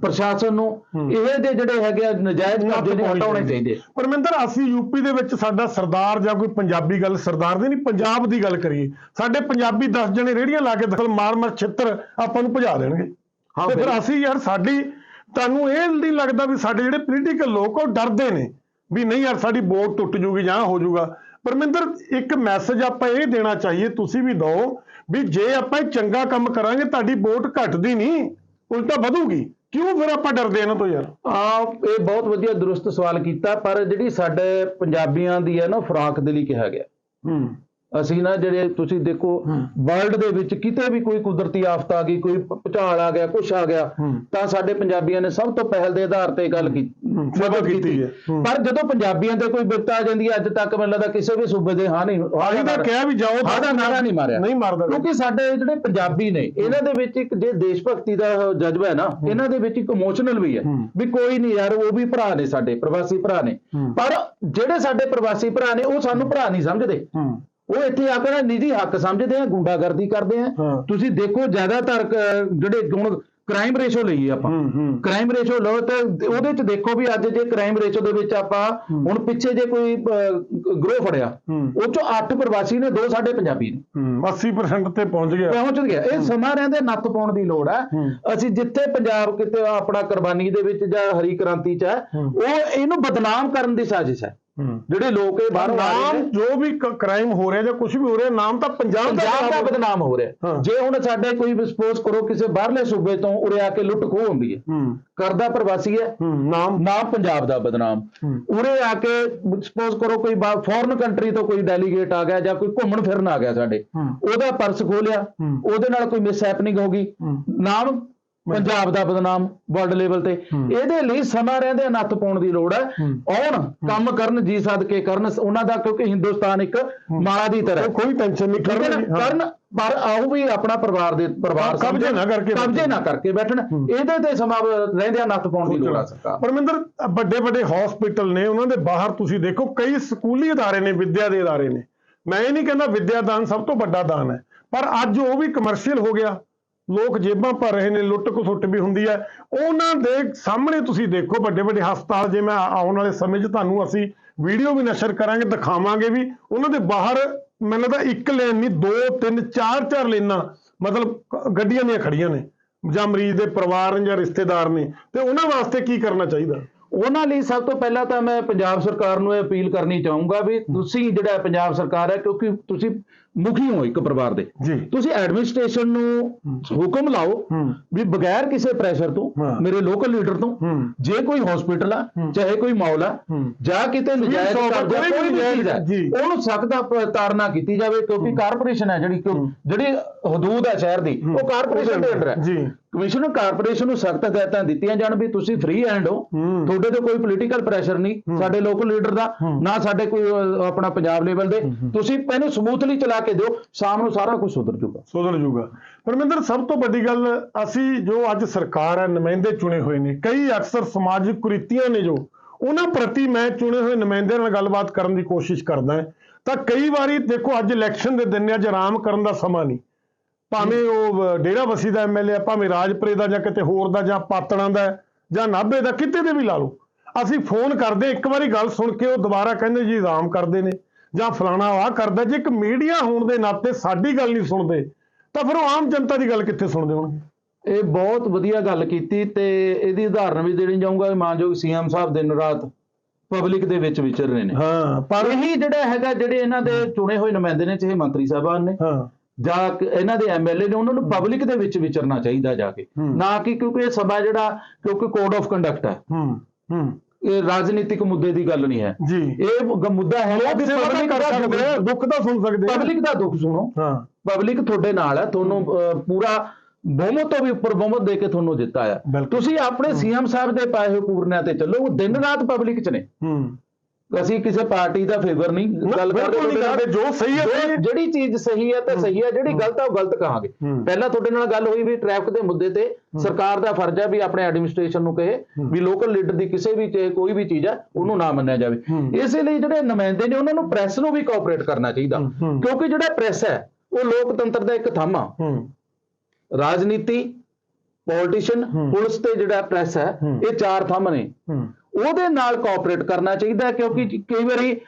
ਪ੍ਰਸ਼ਾਸਨ ਨੂੰ। ਇਹ ਦੇ ਜਿਹੜੇ ਹੈਗੇ ਆ ਨਜਾਇਜ਼ ਕਬਜ਼ੇ ਨੇ ਹਟਾਉਣੇ ਚਾਹੀਦੀ ਪਰਮਿੰਦਰ ਅਸੀਂ ਯੂਪੀ ਦੇ ਵਿੱਚ ਸਾਡਾ ਸਰਦਾਰ ਜਾਂ ਕੋਈ ਪੰਜਾਬੀ ਗੱਲ ਸਰਦਾਰ ਦੀ ਨਹੀਂ ਪੰਜਾਬ ਦੀ ਗੱਲ ਕਰੀਏ ਸਾਡੇ ਪੰਜਾਬੀ 10 ਜਣੇ ਰੇੜੀਆਂ ਲਾ ਕੇ ਦਖਲ ਮਾਰ ਮਾਰ ਛਿੱਤਰ ਆਪਾਂ ਨੂੰ ਭਜਾ ਦੇਣਗੇ ਹਾਂ, ਤੇ ਫਿਰ। ਅਸੀਂ ਯਾਰ ਸਾਡੀ ਤੁਹਾਨੂੰ ਇਹ ਨਹੀਂ ਲੱਗਦਾ ਵੀ ਸਾਡੇ ਜਿਹੜੇ ਪੋਲੀਟੀਕਲ ਲੋਕ ਉਹ ਡਰਦੇ ਨੇ ਵੀ ਨਹੀਂ ਯਾਰ ਸਾਡੀ ਵੋਟ ਟੁੱਟ ਜੂਗੀ ਜਾਂ ਹੋ ਜੂਗਾ ਪਰਮਿੰਦਰ ਇੱਕ ਮੈਸੇਜ ਆਪਾਂ ਇਹ ਦੇਣਾ ਚਾਹੀਏ ਤੁਸੀਂ ਵੀ ਦਿਓ ਵੀ ਜੇ ਆਪਾਂ ਇਹ ਚੰਗਾ ਕੰਮ ਕਰਾਂਗੇ ਤੁਹਾਡੀ ਵੋਟ ਘਟਦੀ ਨਹੀਂ ਉਲਟਾ ਵਧੂਗੀ? ਕਿਉਂ ਫਿਰ ਆਪਾਂ ਡਰਦੇ ਇਹਨਾਂ ਤੋਂ ਯਾਰ? ਆ ਇਹ ਬਹੁਤ ਵਧੀਆ ਦਰੁਸਤ ਸਵਾਲ ਕੀਤਾ ਪਰ ਜਿਹੜੀ ਸਾਡੇ ਪੰਜਾਬੀਆਂ ਦੀ ਹੈ ਨਾ ਫਰਾਕ ਦਿਲੀ ਕਿਹਾ ਗਿਆ। ਹੂੰ। ਅਸੀਂ ਨਾ ਜਿਹੜੇ ਤੁਸੀਂ ਦੇਖੋ। ਵਰਲਡ ਦੇ ਵਿੱਚ ਕਿਤੇ ਵੀ ਕੋਈ ਕੁਦਰਤੀ ਆਫਤ ਆ ਗਈ ਕੋਈ ਭੁਚਾਲ ਆ ਗਿਆ ਕੁਛ ਆ ਗਿਆ। ਤਾਂ ਸਾਡੇ ਪੰਜਾਬੀਆਂ ਨੇ ਸਭ ਤੋਂ ਪਹਿਲ ਦੇ ਆਧਾਰ ਤੇ ਗੱਲ ਕੀਤੀ ਮਦਦ ਕੀਤੀ ਹੈ। ਪਰ ਜਦੋਂ ਪੰਜਾਬੀਆਂ ਤੇ ਕੋਈ ਵਿਪਤਾ ਆ ਜਾਂਦੀ ਹੈ ਅੱਜ ਤੱਕ ਮੈਨੂੰ ਲੱਗਦਾ ਕਿਸੇ ਵੀ ਸੂਬੇ ਦੇ ਹਾਂ ਨਹੀਂ ਹਾਂ ਤਾਂ ਕਿਹਾ ਵੀ ਜਾਓ ਦਾ ਨਾਰਾ ਨਹੀਂ ਮਾਰਿਆ ਨਹੀਂ ਮਾਰਦਾ ਕਿਉਂਕਿ ਸਾਡੇ ਜਿਹੜੇ ਪੰਜਾਬੀ ਨੇ ਇਹਨਾਂ ਦੇ ਵਿੱਚ ਇੱਕ ਜੇ ਦੇਸ਼ ਭਗਤੀ ਦਾ ਜਜ਼ਬਾ ਹੈ ਨਾ ਇਹਨਾਂ ਦੇ ਵਿੱਚ ਇੱਕ ਇਮੋਸ਼ਨਲ ਵੀ ਹੈ। ਵੀ ਕੋਈ ਨਹੀਂ ਯਾਰ ਉਹ ਵੀ ਭਰਾ ਨੇ ਸਾਡੇ ਪ੍ਰਵਾਸੀ ਭਰਾ ਨੇ। ਪਰ ਜਿਹੜੇ ਸਾਡੇ ਪ੍ਰਵਾਸੀ ਭਰਾ ਨੇ ਉਹ ਸਾਨੂੰ ਭਰਾ ਨਹੀਂ ਸਮਝਦੇ ਉਹ ਇੱਥੇ ਆ ਕੇ ਨਾ ਨਿੱਜੀ ਹੱਕ ਸਮਝਦੇ ਆ ਗੁੰਡਾਗਰਦੀ ਕਰਦੇ ਆ। ਤੁਸੀਂ ਦੇਖੋ ਜ਼ਿਆਦਾਤਰ ਜਿਹੜੇ ਹੁਣ ਕ੍ਰਾਈਮ ਰੇਸ਼ੋ ਲਈਏ ਆਪਾਂ। ਕ੍ਰਾਈਮ ਰੇਸ਼ੋ ਲਓ ਤਾਂ ਉਹਦੇ ਚ ਦੇਖੋ ਵੀ ਅੱਜ ਜੇ ਕ੍ਰਾਈਮ ਰੇਸ਼ੋ ਦੇ ਵਿੱਚ ਆਪਾਂ ਹੁਣ ਪਿੱਛੇ ਜੇ ਕੋਈ ਗਰੋਹ ਫੜਿਆ। ਉਹ ਚੋਂ 8 ਪ੍ਰਵਾਸੀ ਨੇ ਦੋ ਸਾਡੇ ਪੰਜਾਬੀ ਨੇ ਹੂੰ 80% ਤੇ ਪਹੁੰਚ ਗਿਆ ਪਹੁੰਚ ਗਿਆ ਇਹ ਸਮਾਂ ਰਹਿੰਦੇ ਨੱਥ ਪਾਉਣ ਦੀ ਲੋੜ ਹੈ। ਅਸੀਂ ਜਿੱਥੇ ਪੰਜਾਬ ਕਿਤੇ ਆਪਣਾ ਕੁਰਬਾਨੀ ਦੇ ਵਿੱਚ ਜਾਂ ਹਰੀ ਕ੍ਰਾਂਤੀ ਚ ਹੈ। ਉਹ ਇਹਨੂੰ ਬਦਨਾਮ ਕਰਨ ਦੀ ਸਾਜ਼ਿਸ਼ ਹੂੰ ਜਿਹੜੇ ਲੋਕ ਇਹ ਬਾਹਰੋਂ ਆ ਰਹੇ ਨਾਮ ਨੇ। ਜੋ ਵੀ ਕ੍ਰਾਈਮ ਹੋ ਰਿਹਾ ਜਾਂ ਕੁਝ ਵੀ ਹੋ ਰਿਹਾ ਨਾਮ ਤਾਂ ਪੰਜਾਬ ਦਾ ਪੰਜਾਬ ਦਾ ਬਦਨਾਮ ਹੋ ਰਿਹਾ। ਹਾਂ। ਜੇ ਹੁਣ ਸਾਡੇ ਕੋਈ ਸਪੋਜ਼ ਕਰੋ ਕਿਸੇ ਬਾਹਰਲੇ ਸੂਬੇ ਤੋਂ ਉਰੇ ਆ ਕੇ ਲੁੱਟ ਖੋਹ ਹੁੰਦੀ ਹੈ। ਹੂੰ। ਕਰਦਾ ਪ੍ਰਵਾਸੀ ਹੈ। ਹੂੰ ਨਾਮ। ਨਾਮ ਪੰਜਾਬ ਦਾ ਬਦਨਾਮ। ਹੂੰ। ਉਰੇ ਆ ਕੇ ਸਪੋਜ਼ ਕਰੋ ਕੋਈ ਫੋਰਨ ਕੰਟਰੀ ਤੋਂ ਕੋਈ ਡੈਲੀਗੇਟ ਆ ਗਿਆ ਜਾਂ ਕੋਈ ਘੁੰਮਣ ਫਿਰਨ ਆ ਗਿਆ ਸਾਡੇ। ਹੂੰ। ਉਹਦਾ ਪਰਸ ਖੋਲਿਆ ਹੂੰ। ਉਹਦੇ ਨਾਲ ਕੋਈ ਮਿਸ ਹੈਪਨਿੰਗ ਹੋ ਗਈ। ਹੂੰ। ਨਾਮ ਪੰਜਾਬ ਦਾ ਬਦਨਾਮ ਵਰਲਡ ਲੈਵਲ ਤੇ। ਇਹਦੇ ਲਈ ਸਮਾਂ ਰਹਿੰਦੇ ਨੱਥ ਪਾਉਣ ਦੀ ਲੋੜ ਹੈ। ਆਉਣ ਕੰਮ ਕਰਨ ਜੀ ਸਦਕੇ ਕਰਨ। ਉਹਨਾਂ ਦਾ ਕਿਉਂਕਿ ਹਿੰਦੁਸਤਾਨ ਇੱਕ ਮਾਲਾ ਦੀ ਤਰ੍ਹਾਂ। ਕੋਈ ਟੈਨਸ਼ਨ ਨਹੀਂ? ਕਰਨੀ। ਕਰਨ ਪਰ ਆਓ ਵੀ ਆਪਣਾ ਪਰਿਵਾਰ ਦੇ ਪਰਿਵਾਰ ਕਬਜ਼ੇ ਨਾ ਕਰਕੇ ਕਬਜ਼ੇ। ਨਾ ਕਰਕੇ ਬੈਠਣ। ਇਹਦੇ ਤੇ ਸਮਾਂ ਰਹਿੰਦਿਆਂ ਨੱਥ ਪਾਉਣ ਦੀ ਲੋੜ ਆ ਸਰਕਾਰ। ਪਰਮਿੰਦਰ ਵੱਡੇ ਵੱਡੇ ਹਸਪੀਟਲ ਨੇ ਉਹਨਾਂ ਦੇ ਬਾਹਰ ਤੁਸੀਂ ਦੇਖੋ ਕਈ ਸਕੂਲੀ ਅਦਾਰੇ ਨੇ ਵਿੱਦਿਆ ਦੇ ਅਦਾਰੇ ਨੇ। ਮੈਂ ਇਹ ਨਹੀਂ ਕਹਿੰਦਾ ਵਿੱਦਿਆ ਦਾਨ ਸਭ ਤੋਂ ਵੱਡਾ ਦਾਨ ਹੈ। ਪਰ ਅੱਜ ਉਹ ਵੀ ਕਮਰਸ਼ੀਅਲ ਹੋ ਗਿਆ। ਲੋਕ ਜੇਬਾਂ ਭਰ ਰਹੇ ਨੇ, ਲੁੱਟ ਖਸੁੱਟ ਵੀ ਹੁੰਦੀ ਹੈ। ਉਹਨਾਂ ਦੇ ਸਾਹਮਣੇ ਤੁਸੀਂ ਦੇਖੋ, ਵੱਡੇ ਵੱਡੇ ਹਸਪਤਾਲ, ਜੇ ਮੈਂ ਆਉਣ ਵਾਲੇ ਸਮੇਂ 'ਚ ਤੁਹਾਨੂੰ ਅਸੀਂ ਵੀਡੀਓ ਵੀ ਨਸ਼ਰ ਕਰਾਂਗੇ, ਦਿਖਾਵਾਂਗੇ ਵੀ। ਉਹਨਾਂ ਦੇ ਬਾਹਰ ਮੈਨੂੰ ਲੱਗਦਾ ਇੱਕ ਲੇਨ ਨਹੀਂ, ਦੋ, ਤਿੰਨ, ਚਾਰ ਚਾਰ ਲੇਨਾਂ, ਮਤਲਬ ਗੱਡੀਆਂ ਦੀਆਂ ਖੜੀਆਂ ਨੇ। ਜਾਂ ਮਰੀਜ਼ ਦੇ ਪਰਿਵਾਰ ਜਾਂ ਰਿਸ਼ਤੇਦਾਰ ਨੇ। ਤੇ ਉਹਨਾਂ ਵਾਸਤੇ ਕੀ ਕਰਨਾ ਚਾਹੀਦਾ? ਉਹਨਾਂ ਲਈ ਸਭ ਤੋਂ ਪਹਿਲਾਂ ਤਾਂ ਮੈਂ ਪੰਜਾਬ ਸਰਕਾਰ ਨੂੰ ਇਹ ਅਪੀਲ ਕਰਨੀ ਚਾਹੂੰਗਾ ਵੀ ਤੁਸੀਂ ਜਿਹੜਾ ਪੰਜਾਬ ਸਰਕਾਰ ਹੈ, ਕਿਉਂਕਿ ਤੁਸੀਂ ਮੁਖੀ ਹੋ ਇੱਕ ਪਰਿਵਾਰ ਦੇ। ਤੁਸੀਂ ਐਡਮਿਨਿਸਟ੍ਰੇਸ਼ਨ ਨੂੰ ਹੁਕਮ ਲਾਓ। ਵੀ ਬਗੈਰ ਕਿਸੇ ਪ੍ਰੈਸ਼ਰ ਤੋਂ। ਮੇਰੇ ਲੋਕਲ ਲੀਡਰ ਤੋਂ। ਜੇ ਕੋਈ ਹਸਪੀਟਲ ਆ ਚਾਹੇ ਕੋਈ ਮਾਲ ਆ। ਜਾਂ ਕਿਤੇ ਨਜਾਇਜ਼ ਕਬਜ਼ਾ ਕੋਈ ਹੈ। ਉਹਨੂੰ ਸਖਤ ਕੀਤੀ ਜਾਵੇ ਕਿਉਂਕਿ ਕਾਰਪੋਰੇਸ਼ਨ ਹੈ ਜਿਹੜੀ ਹਦੂਦ ਹੈ ਸ਼ਹਿਰ ਦੀ ਉਹ ਕਾਰਪੋਰੇਸ਼ਨ ਦੇ ਅੰਡਰ ਹੈ। ਜੀ। ਕਮਿਸ਼ਨਰ ਕਾਰਪੋਰੇਸ਼ਨ ਨੂੰ ਸਖਤ ਹਦਾਇਤਾਂ ਦਿੱਤੀਆਂ ਜਾਣ ਵੀ ਤੁਸੀਂ ਫ੍ਰੀ ਹੈਂਡ ਹੋ। ਤੁਹਾਡੇ ਤੇ ਕੋਈ ਪੋਲੀਟੀਕਲ ਪ੍ਰੈਸ਼ਰ ਨਹੀਂ ਸਾਡੇ ਲੋਕਲ ਲੀਡਰ ਦਾ ਨਾ ਸਾਡੇ ਕੋਈ ਆਪਣਾ ਪੰਜਾਬ ਲੈਵਲ ਦੇ। ਤੁਸੀਂ ਇਹਨੂੰ ਸਮੂਥਲੀ ਚਲਾ ਕੇ ਦਿਓ, ਸ਼ਾਮ ਨੂੰ ਸਾਰਾ ਕੁਝ ਸੁਧਰ ਜਾਊਗਾ। ਸੁਧਰ ਜੂਗਾ ਪਰਮਿੰਦਰ, ਸਭ ਤੋਂ ਵੱਡੀ ਗੱਲ, ਅਸੀਂ ਜੋ ਅੱਜ ਸਰਕਾਰ ਹੈ, ਨੁਮਾਇੰਦੇ ਚੁਣੇ ਹੋਏ ਨੇ। ਕਈ ਅਕਸਰ ਸਮਾਜਿਕ ਕੁਰੀਤੀਆਂ ਨੇ ਜੋ, ਉਹਨਾਂ ਪ੍ਰਤੀ ਮੈਂ ਚੁਣੇ ਹੋਏ ਨੁਮਾਇੰਦਿਆਂ ਨਾਲ ਗੱਲਬਾਤ ਕਰਨ ਦੀ ਕੋਸ਼ਿਸ਼ ਕਰਦਾ ਤਾਂ ਕਈ ਵਾਰੀ ਦੇਖੋ, ਅੱਜ ਇਲੈਕਸ਼ਨ ਦੇ ਦਿਨ ਨੇ ਅੱਜ ਆਰਾਮ ਕਰਨ ਦਾ ਸਮਾਂ ਨਹੀਂ। ਭਾਵੇਂ ਉਹ ਡੇਰਾ ਬਸੀ ਦਾ ਐਮਐਲਏ ਆ, ਭਾਵੇਂ ਰਾਜਪੁਰੇ ਦਾ ਜਾਂ ਕਿਤੇ ਹੋਰ ਦਾ, ਜਾਂ ਪਾਤੜਾਂ ਦਾ, ਜਾਂ ਨਾਭੇ ਦਾ, ਕਿਤੇ ਦੇ ਵੀ ਲਾ ਲਓ। ਅਸੀਂ ਫੋਨ ਕਰਦੇ ਇੱਕ ਵਾਰੀ ਗੱਲ ਸੁਣ ਕੇ ਉਹ ਦੁਬਾਰਾ ਕਹਿੰਦੇ ਜੀ, ਆਰਾਮ ਕਰਦੇ ਨੇ। ਜਾਂ ਫਲਾਣਾ ਆਹ ਕਰਦਾ ਜੇ ਇੱਕ ਮੀਡੀਆ ਹੋਣ ਦੇ ਨਾਤੇ ਸਾਡੀ ਗੱਲ ਨਹੀਂ ਸੁਣਦੇ ਤਾਂ ਫਿਰ ਉਹ ਆਮ ਜਨਤਾ ਦੀ ਗੱਲ ਕਿੱਥੇ ਸੁਣਦੇ ਹੋਣਗੇ ਇਹ ਬਹੁਤ ਵਧੀਆ ਗੱਲ ਕੀਤੀ ਤੇ ਇਹਦੀ ਉਦਾਹਰਨ ਵੀ ਦੇਣੀ ਚਾਹੂੰਗਾ ਮਾਨਯੋਗ ਸੀਐਮ ਸਾਹਿਬ ਦਿਨ ਰਾਤ ਪਬਲਿਕ ਦੇ ਵਿੱਚ ਵਿਚਰ ਰਹੇ ਨੇ। ਹਾਂ ਪਰ ਇਹੀ ਜਿਹੜਾ ਹੈਗਾ ਜਿਹੜੇ ਇਹਨਾਂ ਦੇ ਚੁਣੇ ਹੋਏ ਨੁਮਾਇੰਦੇ ਨੇ ਚਾਹੇ ਮੰਤਰੀ ਸਾਹਿਬਾਨ ਨੇ ਹਾਂ। ਜਾਂ ਇਹਨਾਂ ਦੇ ਐਮਐਲਏ ਨੇ ਉਹਨਾਂ ਨੂੰ ਪਬਲਿਕ ਦੇ ਵਿੱਚ ਵਿਚਰਨਾ ਚਾਹੀਦਾ ਜਾ ਕੇ। ਨਾ ਕਿ ਕਿਉਂਕਿ ਇਹ ਸਭਾ ਜਿਹੜਾ ਕਿਉਂਕਿ ਕੋਡ ਆਫ ਕੰਡਕਟ ਹੈ। ਹੂੰ ਹੂੰ। ਇਹ ਰਾਜਨੀਤਿਕ ਮੁੱਦੇ ਦੀ ਗੱਲ ਨਹੀਂ ਹੈ। ਜੀ। ਇਹ ਮੁੱਦਾ ਹੈ ਲੋਕ ਸੇਵਾ ਤਾਂ ਕਰ ਸਕਦੇ ਆ ਦੁੱਖ ਤਾਂ ਸੁਣ ਸਕਦੇ ਆ। ਪਬਲਿਕ ਦਾ ਦੁੱਖ ਸੁਣੋ। ਹਾਂ। ਪਬਲਿਕ ਤੁਹਾਡੇ ਨਾਲ ਹੈ ਤੁਹਾਨੂੰ ਪੂਰਾ ਬਹੁਮਤ ਤੋਂ ਵੀ ਉੱਪਰ ਬਹੁਮਤ ਦੇ ਕੇ ਤੁਹਾਨੂੰ ਦਿੱਤਾ ਆ ਬਿਲਕੁਲ। ਤੁਸੀਂ ਆਪਣੇ ਸੀਐਮ ਸਾਹਿਬ ਦੇ ਪਾਏ ਹੋਏ ਪੂਰਨਿਆਂ ਤੇ ਚੱਲੋ ਉਹ ਦਿਨ ਰਾਤ ਪਬਲਿਕ 'ਚ ਨੇ। ਹੂੰ। ਅਸੀਂ ਕਿਸੇ ਪਾਰਟੀ ਦਾ ਫੇਵਰ ਨਹੀਂ ਗੱਲ ਬਿਲਕੁਲ ਨਹੀਂ। ਕਰਦੇ ਜੋ ਸਹੀ ਹੈ ਜਿਹੜੀ ਚੀਜ਼ ਸਹੀ ਹੈ ਤਾਂ ਸਹੀ ਹੈ ਜਿਹੜੀ ਗਲਤ ਹੈ ਉਹ ਗਲਤ ਕਹਾਂਗੇ। ਪਹਿਲਾਂ ਤੁਹਾਡੇ ਨਾਲ ਗੱਲ ਹੋਈ ਵੀ ਟ੍ਰੈਫਿਕ ਦੇ ਮੁੱਦੇ ਤੇ ਸਰਕਾਰ ਦਾ ਫਰਜ਼ ਹੈ ਵੀ ਆਪਣੇ ਐਡਮਿਨਿਸਟ੍ਰੇਸ਼ਨ ਨੂੰ ਕਹੇ ਵੀ ਲੋਕਲ ਲੀਡਰ ਦੀ ਕਿਸੇ ਵੀ ਚਾਹੇ ਕੋਈ ਵੀ ਚੀਜ਼ ਹੈ ਉਹਨੂੰ ਨਾ ਮੰਨਿਆ ਜਾਵੇ। ਇਸੇ ਲਈ ਜਿਹੜੇ ਨੁਮਾਇੰਦੇ ਨੇ ਉਹਨਾਂ ਨੂੰ ਪ੍ਰੈਸ ਨੂੰ ਵੀ ਕੋਆਪਰੇਟ ਕਰਨਾ ਚਾਹੀਦਾ। ਕਿਉਂਕਿ ਜਿਹੜਾ ਪ੍ਰੈਸ ਹੈ ਉਹ ਲੋਕਤੰਤਰ ਦਾ ਇੱਕ ਥੰਮ ਆ ਰਾਜਨੀਤੀ ਪੋਲੀਟੀਸ਼ੀਅਨ। ਪੁਲਿਸ ਤੇ ਜਿਹੜਾ ਪ੍ਰੈਸ ਹੈ। ਇਹ ਚਾਰ ਥੰਮ ਨੇ ਉਹਦੇ ਨਾਲ ਕੋਆਪਰੇਟ ਕਰਨਾ ਚਾਹੀਦਾ ਕਿਉਂਕਿ ਕਈ ਵਾਰੀ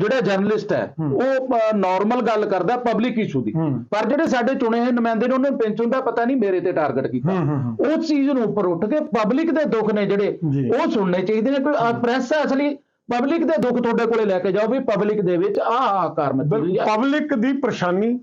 ਜਿਹੜਾ ਜਰਨਲਿਸਟ ਹੈ। ਉਹ ਨਾਰਮਲ ਗੱਲ ਕਰਦਾ ਪਬਲਿਕ ਇਸ਼ੂ ਦੀ। ਪਰ ਜਿਹੜੇ ਸਾਡੇ ਚੁਣੇ ਹੋਏ ਨੁਮਾਇੰਦੇ ਨੇ ਉਹਨਾਂ ਨੂੰ ਪੈਨਸ਼ਨ ਦਾ ਪਤਾ ਨਹੀਂ ਮੇਰੇ ਤੇ ਟਾਰਗੇਟ ਕੀਤਾ ਹੂੰ, ਹੂੰ, ਹੂੰ। ਉਸ ਚੀਜ਼ ਨੂੰ ਉੱਪਰ ਉੱਠ ਕੇ ਪਬਲਿਕ ਦੇ ਦੁੱਖ ਨੇ ਜਿਹੜੇ। ਉਹ ਸੁਣਨੇ ਚਾਹੀਦੇ ਨੇ ਕੋਈ ਪ੍ਰੈਸ ਹੈ ਅਸਲੀ ਪਬਲਿਕ ਦੇ ਦੁੱਖ ਤੁਹਾਡੇ ਕੋਲੇ ਲੈ ਕੇ ਜਾਓ ਵੀ ਪਬਲਿਕ ਦੇ ਵਿੱਚ ਆਹ ਆਹ ਕਾਰ ਮਚੀ ਹੈ ਪਬਲਿਕ ਦੀ ਪਰੇਸ਼ਾਨੀ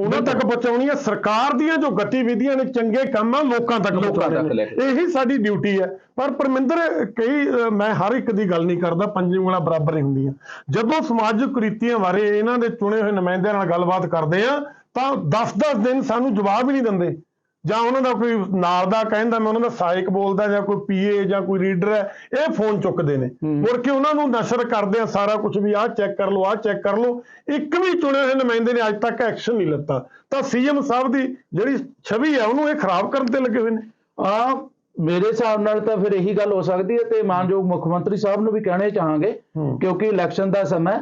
ਉਹਨਾਂ ਤੱਕ ਪਹੁੰਚਾਉਣੀ ਹੈ ਸਰਕਾਰ ਦੀਆਂ ਜੋ ਗਤੀਵਿਧੀਆਂ ਨੇ ਚੰਗੇ ਕੰਮ ਆ ਲੋਕਾਂ ਤੱਕ ਪਹੁੰਚਾਉਣੇ। ਇਹੀ ਸਾਡੀ ਡਿਊਟੀ ਹੈ ਪਰ ਪਰਮਿੰਦਰ ਕਈ ਮੈਂ ਹਰ ਇੱਕ ਦੀ ਗੱਲ ਨਹੀਂ ਕਰਦਾ ਪੰਜ ਉਂਗਲਾਂ ਬਰਾਬਰ ਨਹੀਂ ਹੁੰਦੀਆਂ ਜਦੋਂ ਸਮਾਜਿਕ ਕੁਰੀਤੀਆਂ ਬਾਰੇ ਇਹਨਾਂ ਦੇ ਚੁਣੇ ਹੋਏ ਨੁਮਾਇੰਦਿਆਂ ਨਾਲ ਗੱਲਬਾਤ ਕਰਦੇ ਆ ਤਾਂ 10-10 ਦਿਨ ਸਾਨੂੰ ਜਵਾਬ ਹੀ ਨਹੀਂ ਦਿੰਦੇ। ਜਾਂ ਉਹਨਾਂ ਦਾ ਕੋਈ ਨਾਲ ਦਾ ਕਹਿੰਦਾ ਮੈਂ ਉਹਨਾਂ ਦਾ ਸਹਾਇਕ ਬੋਲਦਾ ਜਾਂ ਕੋਈ ਪੀਏ ਜਾਂ ਕੋਈ ਰੀਡਰ ਹੈ ਇਹ ਫੋਨ ਚੁੱਕਦੇ ਨੇ। ਮੁੜ ਕੇ ਉਹਨਾਂ ਨੂੰ ਨਸ਼ਰ ਕਰਦੇ ਆ ਸਾਰਾ ਕੁਝ ਵੀ ਆਹ ਚੈੱਕ ਕਰ ਲਓ ਆਹ ਚੈੱਕ ਕਰ ਲਓ। ਇੱਕ ਵੀ ਚੁਣੇ ਹੋਏ ਨੁਮਾਇੰਦੇ ਨੇ ਅੱਜ ਤੱਕ ਐਕਸ਼ਨ ਨਹੀਂ ਲਿੱਤਾ। ਤਾਂ ਸੀਐਮ ਸਾਹਿਬ ਦੀ ਜਿਹੜੀ ਛਵੀ ਹੈ ਉਹਨੂੰ ਇਹ ਖਰਾਬ ਕਰਨ ਤੇ ਲੱਗੇ ਹੋਏ ਨੇ। ਆ ਮੇਰੇ ਹਿਸਾਬ ਨਾਲ ਤਾਂ ਫਿਰ ਇਹੀ ਗੱਲ ਹੋ ਸਕਦੀ ਹੈ ਤੇ ਮਾਨਯੋਗ ਮੁੱਖ ਮੰਤਰੀ ਸਾਹਿਬ ਨੂੰ ਵੀ ਕਹਿਣੇ ਚਾਹਾਂਗੇ। ਕਿਉਂਕਿ ਇਲੈਕਸ਼ਨ ਦਾ ਸਮਾਂ ਹੈ।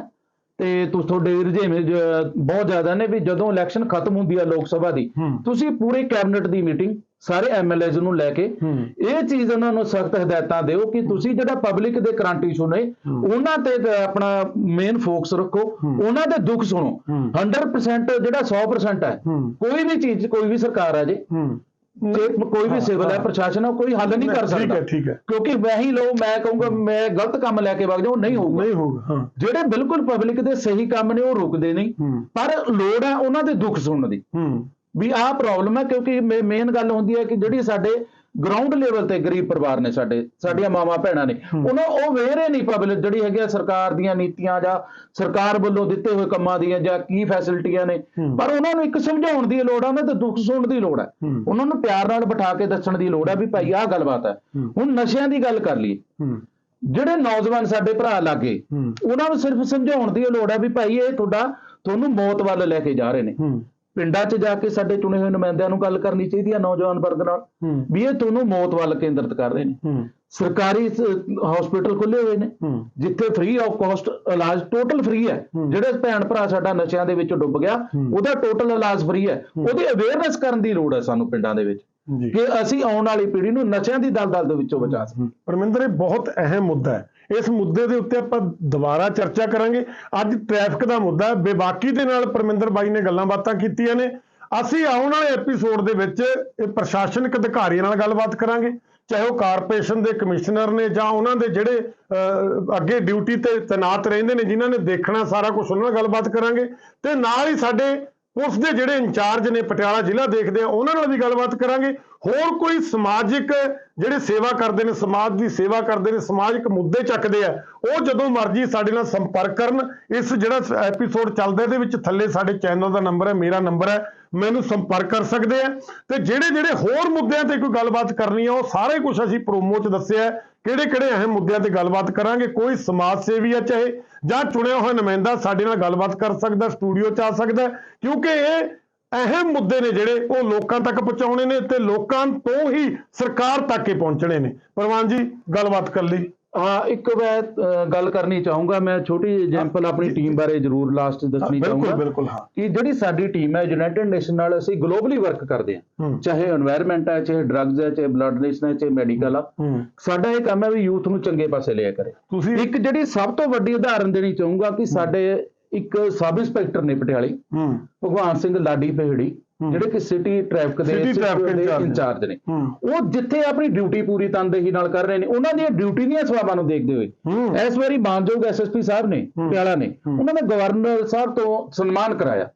ਤੇ ਤੁਸ ਤੁਹਾਡੇ ਰੁਝੇਵੇਂ ਬਹੁਤ ਜ਼ਿਆਦਾ ਨੇ ਵੀ ਜਦੋਂ ਇਲੈਕਸ਼ਨ ਖਤਮ ਹੁੰਦੀ ਹੈ ਲੋਕ ਸਭਾ ਦੀ। ਤੁਸੀਂ ਪੂਰੇ ਕੈਬਨਿਟ ਦੀ ਮੀਟਿੰਗ ਸਾਰੇ ਐਮਐਲਏਜ਼ ਨੂੰ ਲੈ ਕੇ। ਇਹ ਚੀਜ਼ ਉਹਨਾਂ ਨੂੰ ਸਖਤ ਹਦਾਇਤਾਂ ਦਿਓ ਕਿ ਤੁਸੀਂ ਜਿਹੜਾ ਪਬਲਿਕ ਦੇ ਕਰੰਟ ਇਸ਼ੂ ਨੇ ਉਹਨਾਂ ਤੇ ਆਪਣਾ ਮੇਨ ਫੋਕਸ ਰੱਖੋ ਉਹਨਾਂ ਦੇ ਦੁੱਖ ਸੁਣੋ ਹੂੰ। 100% ਜਿਹੜਾ 100% ਹੈ। ਕੋਈ ਵੀ ਚੀਜ਼ ਕੋਈ ਵੀ ਸਰਕਾਰ ਆ ਜੇ ਜੇ ਕੋਈ ਵੀ ਸਿਵਲ ਹੈ ਪ੍ਰਸ਼ਾਸਨ ਹੈ ਕੋਈ ਹੱਲ ਨਹੀਂ ਕਰ ਠੀਕ ਸਕਦਾ। ਹੈ ਠੀਕ ਹੈ। ਕਿਉਂਕਿ ਮੈਂ ਹੀ ਲੋ ਮੈਂ ਕਹੂੰਗਾ ਮੈਂ ਗਲਤ ਕੰਮ ਲੈ ਕੇ ਵਗ ਜਾਉਂ ਨਹੀਂ ਹੋਊਗਾ। ਨਹੀਂ ਹੋਊਗਾ ਹਾਂ। ਜਿਹੜੇ ਬਿਲਕੁਲ ਪਬਲਿਕ ਦੇ ਸਹੀ ਕੰਮ ਨੇ ਉਹ ਰੁਕਦੇ ਨਹੀਂ। ਪਰ ਲੋੜ ਹੈ ਉਹਨਾਂ ਦੇ ਦੁੱਖ ਸੁਣਨ ਦੀ। ਹੂੰ। ਵੀ ਆਹ ਪ੍ਰੋਬਲਮ ਹੈ ਕਿਉਂਕਿ ਮੇਨ ਗੱਲ ਹੁੰਦੀ ਹੈ ਕਿ ਜਿਹੜੀ ਸਾਡੇ ਗਰਾਊਂਡ ਲੈਵਲ ਤੇ ਗਰੀਬ ਪਰਿਵਾਰ ਨੇ ਸਾਡੇ ਸਾਡੀਆਂ ਮਾਵਾਂ ਭੈਣਾਂ ਨੇ। ਉਹਨਾਂ ਉਹ ਵੇਰੇ ਨਹੀਂ ਪਬਲਿਕ ਜਿਹੜੀ ਹੈਗੀ ਸਰਕਾਰ ਦੀਆਂ ਨੀਤੀਆਂ ਜਾਂ ਸਰਕਾਰ ਵੱਲੋਂ ਦਿੱਤੇ ਹੋਏ ਕੰਮਾਂ ਦੀਆਂ ਜਾਂ ਕੀ ਫੈਸਿਲਿਟੀਆਂ ਨੇ। ਪਰ ਉਹਨਾਂ ਨੂੰ ਇੱਕ ਸਮਝਾਉਣ ਦੀ ਲੋੜ ਆ ਉਹਨਾਂ ਦੇ ਦੁੱਖ ਸੁਣਨ ਦੀ ਲੋੜ ਹੈ। ਉਹਨਾਂ ਨੂੰ ਪਿਆਰ ਨਾਲ ਬਿਠਾ ਕੇ ਦੱਸਣ ਦੀ ਲੋੜ ਹੈ ਵੀ ਭਾਈ ਆਹ ਗੱਲਬਾਤ ਹੈ। ਹੁਣ ਨਸ਼ਿਆਂ ਦੀ ਗੱਲ ਕਰ ਲਈਏ। ਜਿਹੜੇ ਨੌਜਵਾਨ ਸਾਡੇ ਭਰਾ ਲਾਗੇ। ਉਹਨਾਂ ਨੂੰ ਸਿਰਫ ਸਮਝਾਉਣ ਦੀ ਲੋੜ ਹੈ ਵੀ ਭਾਈ ਇਹ ਤੁਹਾਡਾ ਤੁਹਾਨੂੰ ਮੌਤ ਵੱਲ ਲੈ ਕੇ ਜਾ ਰਹੇ ਨੇ। ਪਿੰਡਾਂ 'ਚ ਜਾ ਕੇ ਸਾਡੇ ਚੁਣੇ ਹੋਏ ਨੁਮਾਇੰਦਿਆਂ ਨੂੰ ਗੱਲ ਕਰਨੀ ਚਾਹੀਦੀ ਹੈ ਨੌਜਵਾਨ ਵਰਗ ਨਾਲ ਵੀ ਇਹ ਤੁਹਾਨੂੰ ਮੌਤ ਵੱਲ ਕੇਂਦਰਿਤ ਕਰ ਰਹੇ ਨੇ। ਸਰਕਾਰੀ ਹਸਪੀਟਲ ਖੁੱਲੇ ਹੋਏ ਨੇ ਜਿੱਥੇ ਫ੍ਰੀ ਆਫ ਕਾਸਟ ਇਲਾਜ ਟੋਟਲ ਫ੍ਰੀ ਹੈ। ਜਿਹੜੇ ਭੈਣ ਭਰਾ ਸਾਡਾ ਨਸ਼ਿਆਂ ਦੇ ਵਿੱਚ ਡੁੱਬ ਗਿਆ ਉਹਦਾ ਟੋਟਲ ਇਲਾਜ ਫ੍ਰੀ ਹੈ। ਉਹਦੀ ਅਵੇਅਰਨੈਸ ਕਰਨ ਦੀ ਲੋੜ ਹੈ ਸਾਨੂੰ ਪਿੰਡਾਂ ਦੇ ਵਿੱਚ ਕਿ ਅਸੀਂ ਆਉਣ ਵਾਲੀ ਪੀੜ੍ਹੀ ਨੂੰ ਨਸ਼ਿਆਂ ਦੀ ਦਲਦਲ ਦੇ ਵਿੱਚੋਂ ਬਚਾ ਸਕੀਏ। ਪਰਮਿੰਦਰ ਇਹ ਬਹੁਤ ਅਹਿਮ ਮੁੱਦਾ ਹੈ। ਇਸ ਮੁੱਦੇ ਦੇ ਉੱਤੇ ਆਪਾਂ ਦੁਬਾਰਾ ਚਰਚਾ ਕਰਾਂਗੇ। ਅੱਜ ਟ੍ਰੈਫਿਕ ਦਾ ਮੁੱਦਾ ਬੇਬਾਕੀ ਦੇ ਨਾਲ ਪਰਮਿੰਦਰ ਬਾਈ ਨੇ ਗੱਲਾਂ ਬਾਤਾਂ ਕੀਤੀਆਂ ਨੇ। ਅਸੀਂ ਆਉਣ ਵਾਲੇ ਐਪੀਸੋਡ ਦੇ ਵਿੱਚ ਇਹ ਪ੍ਰਸ਼ਾਸਨਿਕ ਅਧਿਕਾਰੀਆਂ ਨਾਲ ਗੱਲਬਾਤ ਕਰਾਂਗੇ। ਚਾਹੇ ਉਹ ਕਾਰਪੋਰੇਸ਼ਨ ਦੇ ਕਮਿਸ਼ਨਰ ਨੇ ਜਾਂ ਉਹਨਾਂ ਦੇ ਜਿਹੜੇ ਅਹ, ਅੱਗੇ ਡਿਊਟੀ ਤੇ ਤੈਨਾਤ ਰਹਿੰਦੇ ਨੇ ਜਿਨ੍ਹਾਂ ਨੇ ਦੇਖਣਾ ਸਾਰਾ ਕੁਝ ਉਹਨਾਂ ਨਾਲ ਗੱਲਬਾਤ ਕਰਾਂਗੇ। ਤੇ ਨਾਲ ਹੀ ਸਾਡੇ ਪੁਲਿਸ ਦੇ ਜਿਹੜੇ ਇੰਚਾਰਜ ਨੇ ਪਟਿਆਲਾ ਜ਼ਿਲ੍ਹਾ ਦੇਖਦੇ ਆ, ਉਹਨਾਂ ਨਾਲ ਵੀ ਗੱਲਬਾਤ ਕਰਾਂਗੇ। ਹੋਰ ਕੋਈ ਸਮਾਜਿਕ ਜਿਹੜੇ ਸੇਵਾ ਕਰਦੇ ਨੇ, ਸਮਾਜ ਦੀ ਸੇਵਾ ਕਰਦੇ ਨੇ, ਸਮਾਜਿਕ ਮੁੱਦੇ ਚੱਕਦੇ ਆ, ਉਹ ਜਦੋਂ ਮਰਜ਼ੀ ਸਾਡੇ ਨਾਲ ਸੰਪਰਕ ਕਰਨ। ਇਸ ਜਿਹੜਾ ਐਪੀਸੋਡ ਚੱਲਦਾ, ਇਹਦੇ ਵਿੱਚ ਥੱਲੇ ਸਾਡੇ ਚੈਨਲ ਦਾ ਨੰਬਰ ਹੈ, ਮੇਰਾ ਨੰਬਰ ਹੈ, ਮੈਨੂੰ ਸੰਪਰਕ ਕਰ ਸਕਦੇ ਆ। ਤੇ ਜਿਹੜੇ ਜਿਹੜੇ ਹੋਰ ਮੁੱਦਿਆਂ ਤੇ ਕੋਈ ਗੱਲਬਾਤ ਕਰਨੀ ਆ, ਉਹ ਸਾਰੇ ਕੁਝ ਅਸੀਂ ਪ੍ਰੋਮੋ 'ਚ ਦੱਸਿਆ ਕਿਹੜੇ ਕਿਹੜੇ ਅਹਿਮ ਮੁੱਦਿਆਂ ਤੇ ਗੱਲਬਾਤ ਕਰਾਂਗੇ, ਕੋਈ ਸਮਾਜ ਸੇਵੀ ਹੈ ਚਾਹੇ ਜਾਂ ਚੁਣਿਆ ਹੋਇਆ ਨੁਮਾਇੰਦਾ ਸਾਡੇ ਨਾਲ ਗੱਲਬਾਤ ਕਰ ਸਕਦਾ, ਸਟੂਡੀਓ 'ਚ ਆ ਸਕਦਾ, ਕਿਉਂਕਿ ਇਹ ਅਹਿਮ ਮੁੱਦੇ ਨੇ ਜਿਹੜੇ ਉਹ ਲੋਕਾਂ ਤੱਕ ਪਹੁੰਚਾਉਣੇ ਨੇ ਤੇ ਲੋਕਾਂ ਤੋਂ ਹੀ ਸਰਕਾਰ ਤੱਕ ਹੀ ਪਹੁੰਚਣੇ ਨੇ। ਪ੍ਰਵਾਨ ਜੀ, ਗੱਲਬਾਤ ਕਰ ਲਈ। ਹਾਂ ਇੱਕ ਮੈਂ ਗੱਲ ਕਰਨੀ ਚਾਹੂੰਗਾ। ਮੈਂ ਛੋਟੀ ਐਗਜ਼ਾਮਪਲ ਆਪਣੀ ਟੀਮ ਬਾਰੇ ਜ਼ਰੂਰ ਲਾਸਟ ਦੱਸਣੀ ਚਾਹੂੰਗਾ ਬਿਲਕੁਲ ਬਿਲਕੁਲ ਹਾਂ। ਕਿ ਜਿਹੜੀ ਸਾਡੀ ਟੀਮ ਹੈ ਯੂਨਾਈਟਿਡ ਨੇਸ਼ਨ ਨਾਲ ਅਸੀਂ ਗਲੋਬਲੀ ਵਰਕ ਕਰਦੇ ਹਾਂ। ਚਾਹੇ এনवायरमेंट ਹੈ ਚਾਹੇ ਡਰੱਗਸ ਹੈ ਚਾਹੇ ਬਲੱਡ ਰਿਲੇਸ਼ਨ ਹੈ ਚਾਹੇ ਮੈਡੀਕਲ ਆ। ਸਾਡਾ ਇਹ ਕੰਮ ਹੈ ਵੀ ਯੂਥ ਨੂੰ ਚੰਗੇ ਪਾਸੇ ਲਿਆ ਕਰੇ। ਇੱਕ ਜਿਹੜੀ ਸਭ ਤੋਂ ਵੱਡੀ ਉਦਾਹਰਨ ਦੇਣੀ ਚਾਹੂੰਗਾ ਕਿ ਸਾਡੇ ਇੱਕ ਸਬ ਇੰਸਪੈਕਟਰ ਨੇ ਪਟਿਆਲੇ। ਭਗਵਾਨ ਸਿੰਘ ਲਾਡੀ ਪਹਿੜੀ ਜਿਹੜੇ ਕਿ ਸਿਟੀ ਟ੍ਰੈਫਿਕ ਦੇ। ਇੰਚਾਰਜ ਨੇ ਉਹ ਜਿੱਥੇ ਆਪਣੀ ਡਿਊਟੀ ਪੂਰੀ ਤਨਦੇਹੀ ਨਾਲ ਕਰ ਰਹੇ ਨੇ ਉਹਨਾਂ ਦੀਆਂ ਡਿਊਟੀ ਦੀਆਂ ਸਵਾਬਾਂ ਨੂੰ ਦੇਖਦੇ ਹੋਏ ਇਸ ਵਾਰੀ ਮਾਨਯੋਗ ਐਸਐਸਪੀ ਸਾਹਿਬ ਨੇ ਹੂੰ। ਪਟਿਆਲਾ ਨੇ। ਉਹਨਾਂ ਨੇ ਗਵਰਨਰ ਸਾਹਿਬ ਤੋਂ ਸਨਮਾਨ ਕਰਾਇਆ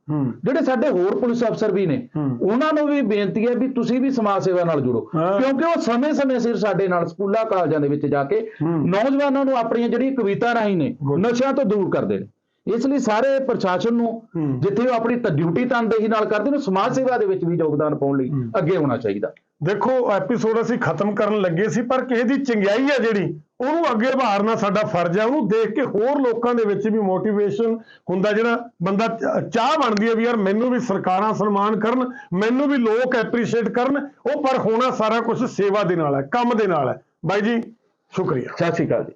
ਜਿਹੜੇ ਸਾਡੇ ਹੋਰ ਪੁਲਿਸ ਅਫਸਰ ਵੀ ਨੇ। ਉਹਨਾਂ ਨੂੰ ਵੀ ਬੇਨਤੀ ਹੈ ਵੀ ਤੁਸੀਂ ਵੀ ਸਮਾਜ ਸੇਵਾ ਨਾਲ ਜੁੜੋ। ਕਿਉਂਕਿ ਉਹ ਸਮੇਂ-ਸਮੇਂ ਸਿਰ ਸਾਡੇ ਨਾਲ ਸਕੂਲਾਂ ਕਾਲਜਾਂ ਦੇ ਵਿੱਚ ਜਾ ਕੇ। ਨੌਜਵਾਨਾਂ ਨੂੰ ਆਪਣੀਆਂ ਜਿਹੜੀ ਕਵਿਤਾ ਰਾਹੀਂ ਨੇ. ਨਸ਼ਿਆਂ ਤੋਂ ਦੂਰ ਕਰਦੇ ਨੇ ਇਸ ਲਈ ਸਾਰੇ ਪ੍ਰਸ਼ਾਸਨ ਨੂੰ ਹੂੰ। ਜਿੱਥੇ ਉਹ ਆਪਣੀ ਡਿਊਟੀ ਤਨਦੇਹੀ ਨਾਲ ਕਰਦੇ ਨੇ ਸਮਾਜ ਸੇਵਾ ਦੇ ਵਿੱਚ ਵੀ ਯੋਗਦਾਨ ਪਾਉਣ ਲਈ ਹੂੰ। ਅੱਗੇ ਹੋਣਾ ਚਾਹੀਦਾ। ਦੇਖੋ ਐਪੀਸੋਡ ਅਸੀਂ ਖਤਮ ਕਰਨ ਲੱਗੇ ਸੀ ਪਰ ਕਿਸੇ ਦੀ ਚੰਗਿਆਈ ਆ ਜਿਹੜੀ ਉਹਨੂੰ ਅੱਗੇ ਵਧਾਉਣਾ ਸਾਡਾ ਫਰਜ਼ ਹੈ ਉਹਨੂੰ ਦੇਖ ਕੇ ਹੋਰ ਲੋਕਾਂ ਦੇ ਵਿੱਚ ਵੀ ਮੋਟੀਵੇਸ਼ਨ ਹੁੰਦਾ ਜਿਹੜਾ ਬੰਦਾ ਚਾਹ ਬਣਦੀ ਹੈ ਵੀ ਯਾਰ ਮੈਨੂੰ ਵੀ ਸਰਕਾਰਾਂ ਸਨਮਾਨ ਕਰਨ ਮੈਨੂੰ ਵੀ ਲੋਕ ਐਪਰੀਸ਼ੀਏਟ ਕਰਨ। ਉਹ ਪਰ ਹੋਣਾ ਸਾਰਾ ਕੁਝ ਸੇਵਾ ਦੇ ਨਾਲ ਹੈ ਕੰਮ ਦੇ ਨਾਲ ਹੈ। ਬਾਈ ਜੀ ਸ਼ੁਕਰੀਆ। ਸਤਿ ਸ਼੍ਰੀ ਅਕਾਲ ਜੀ।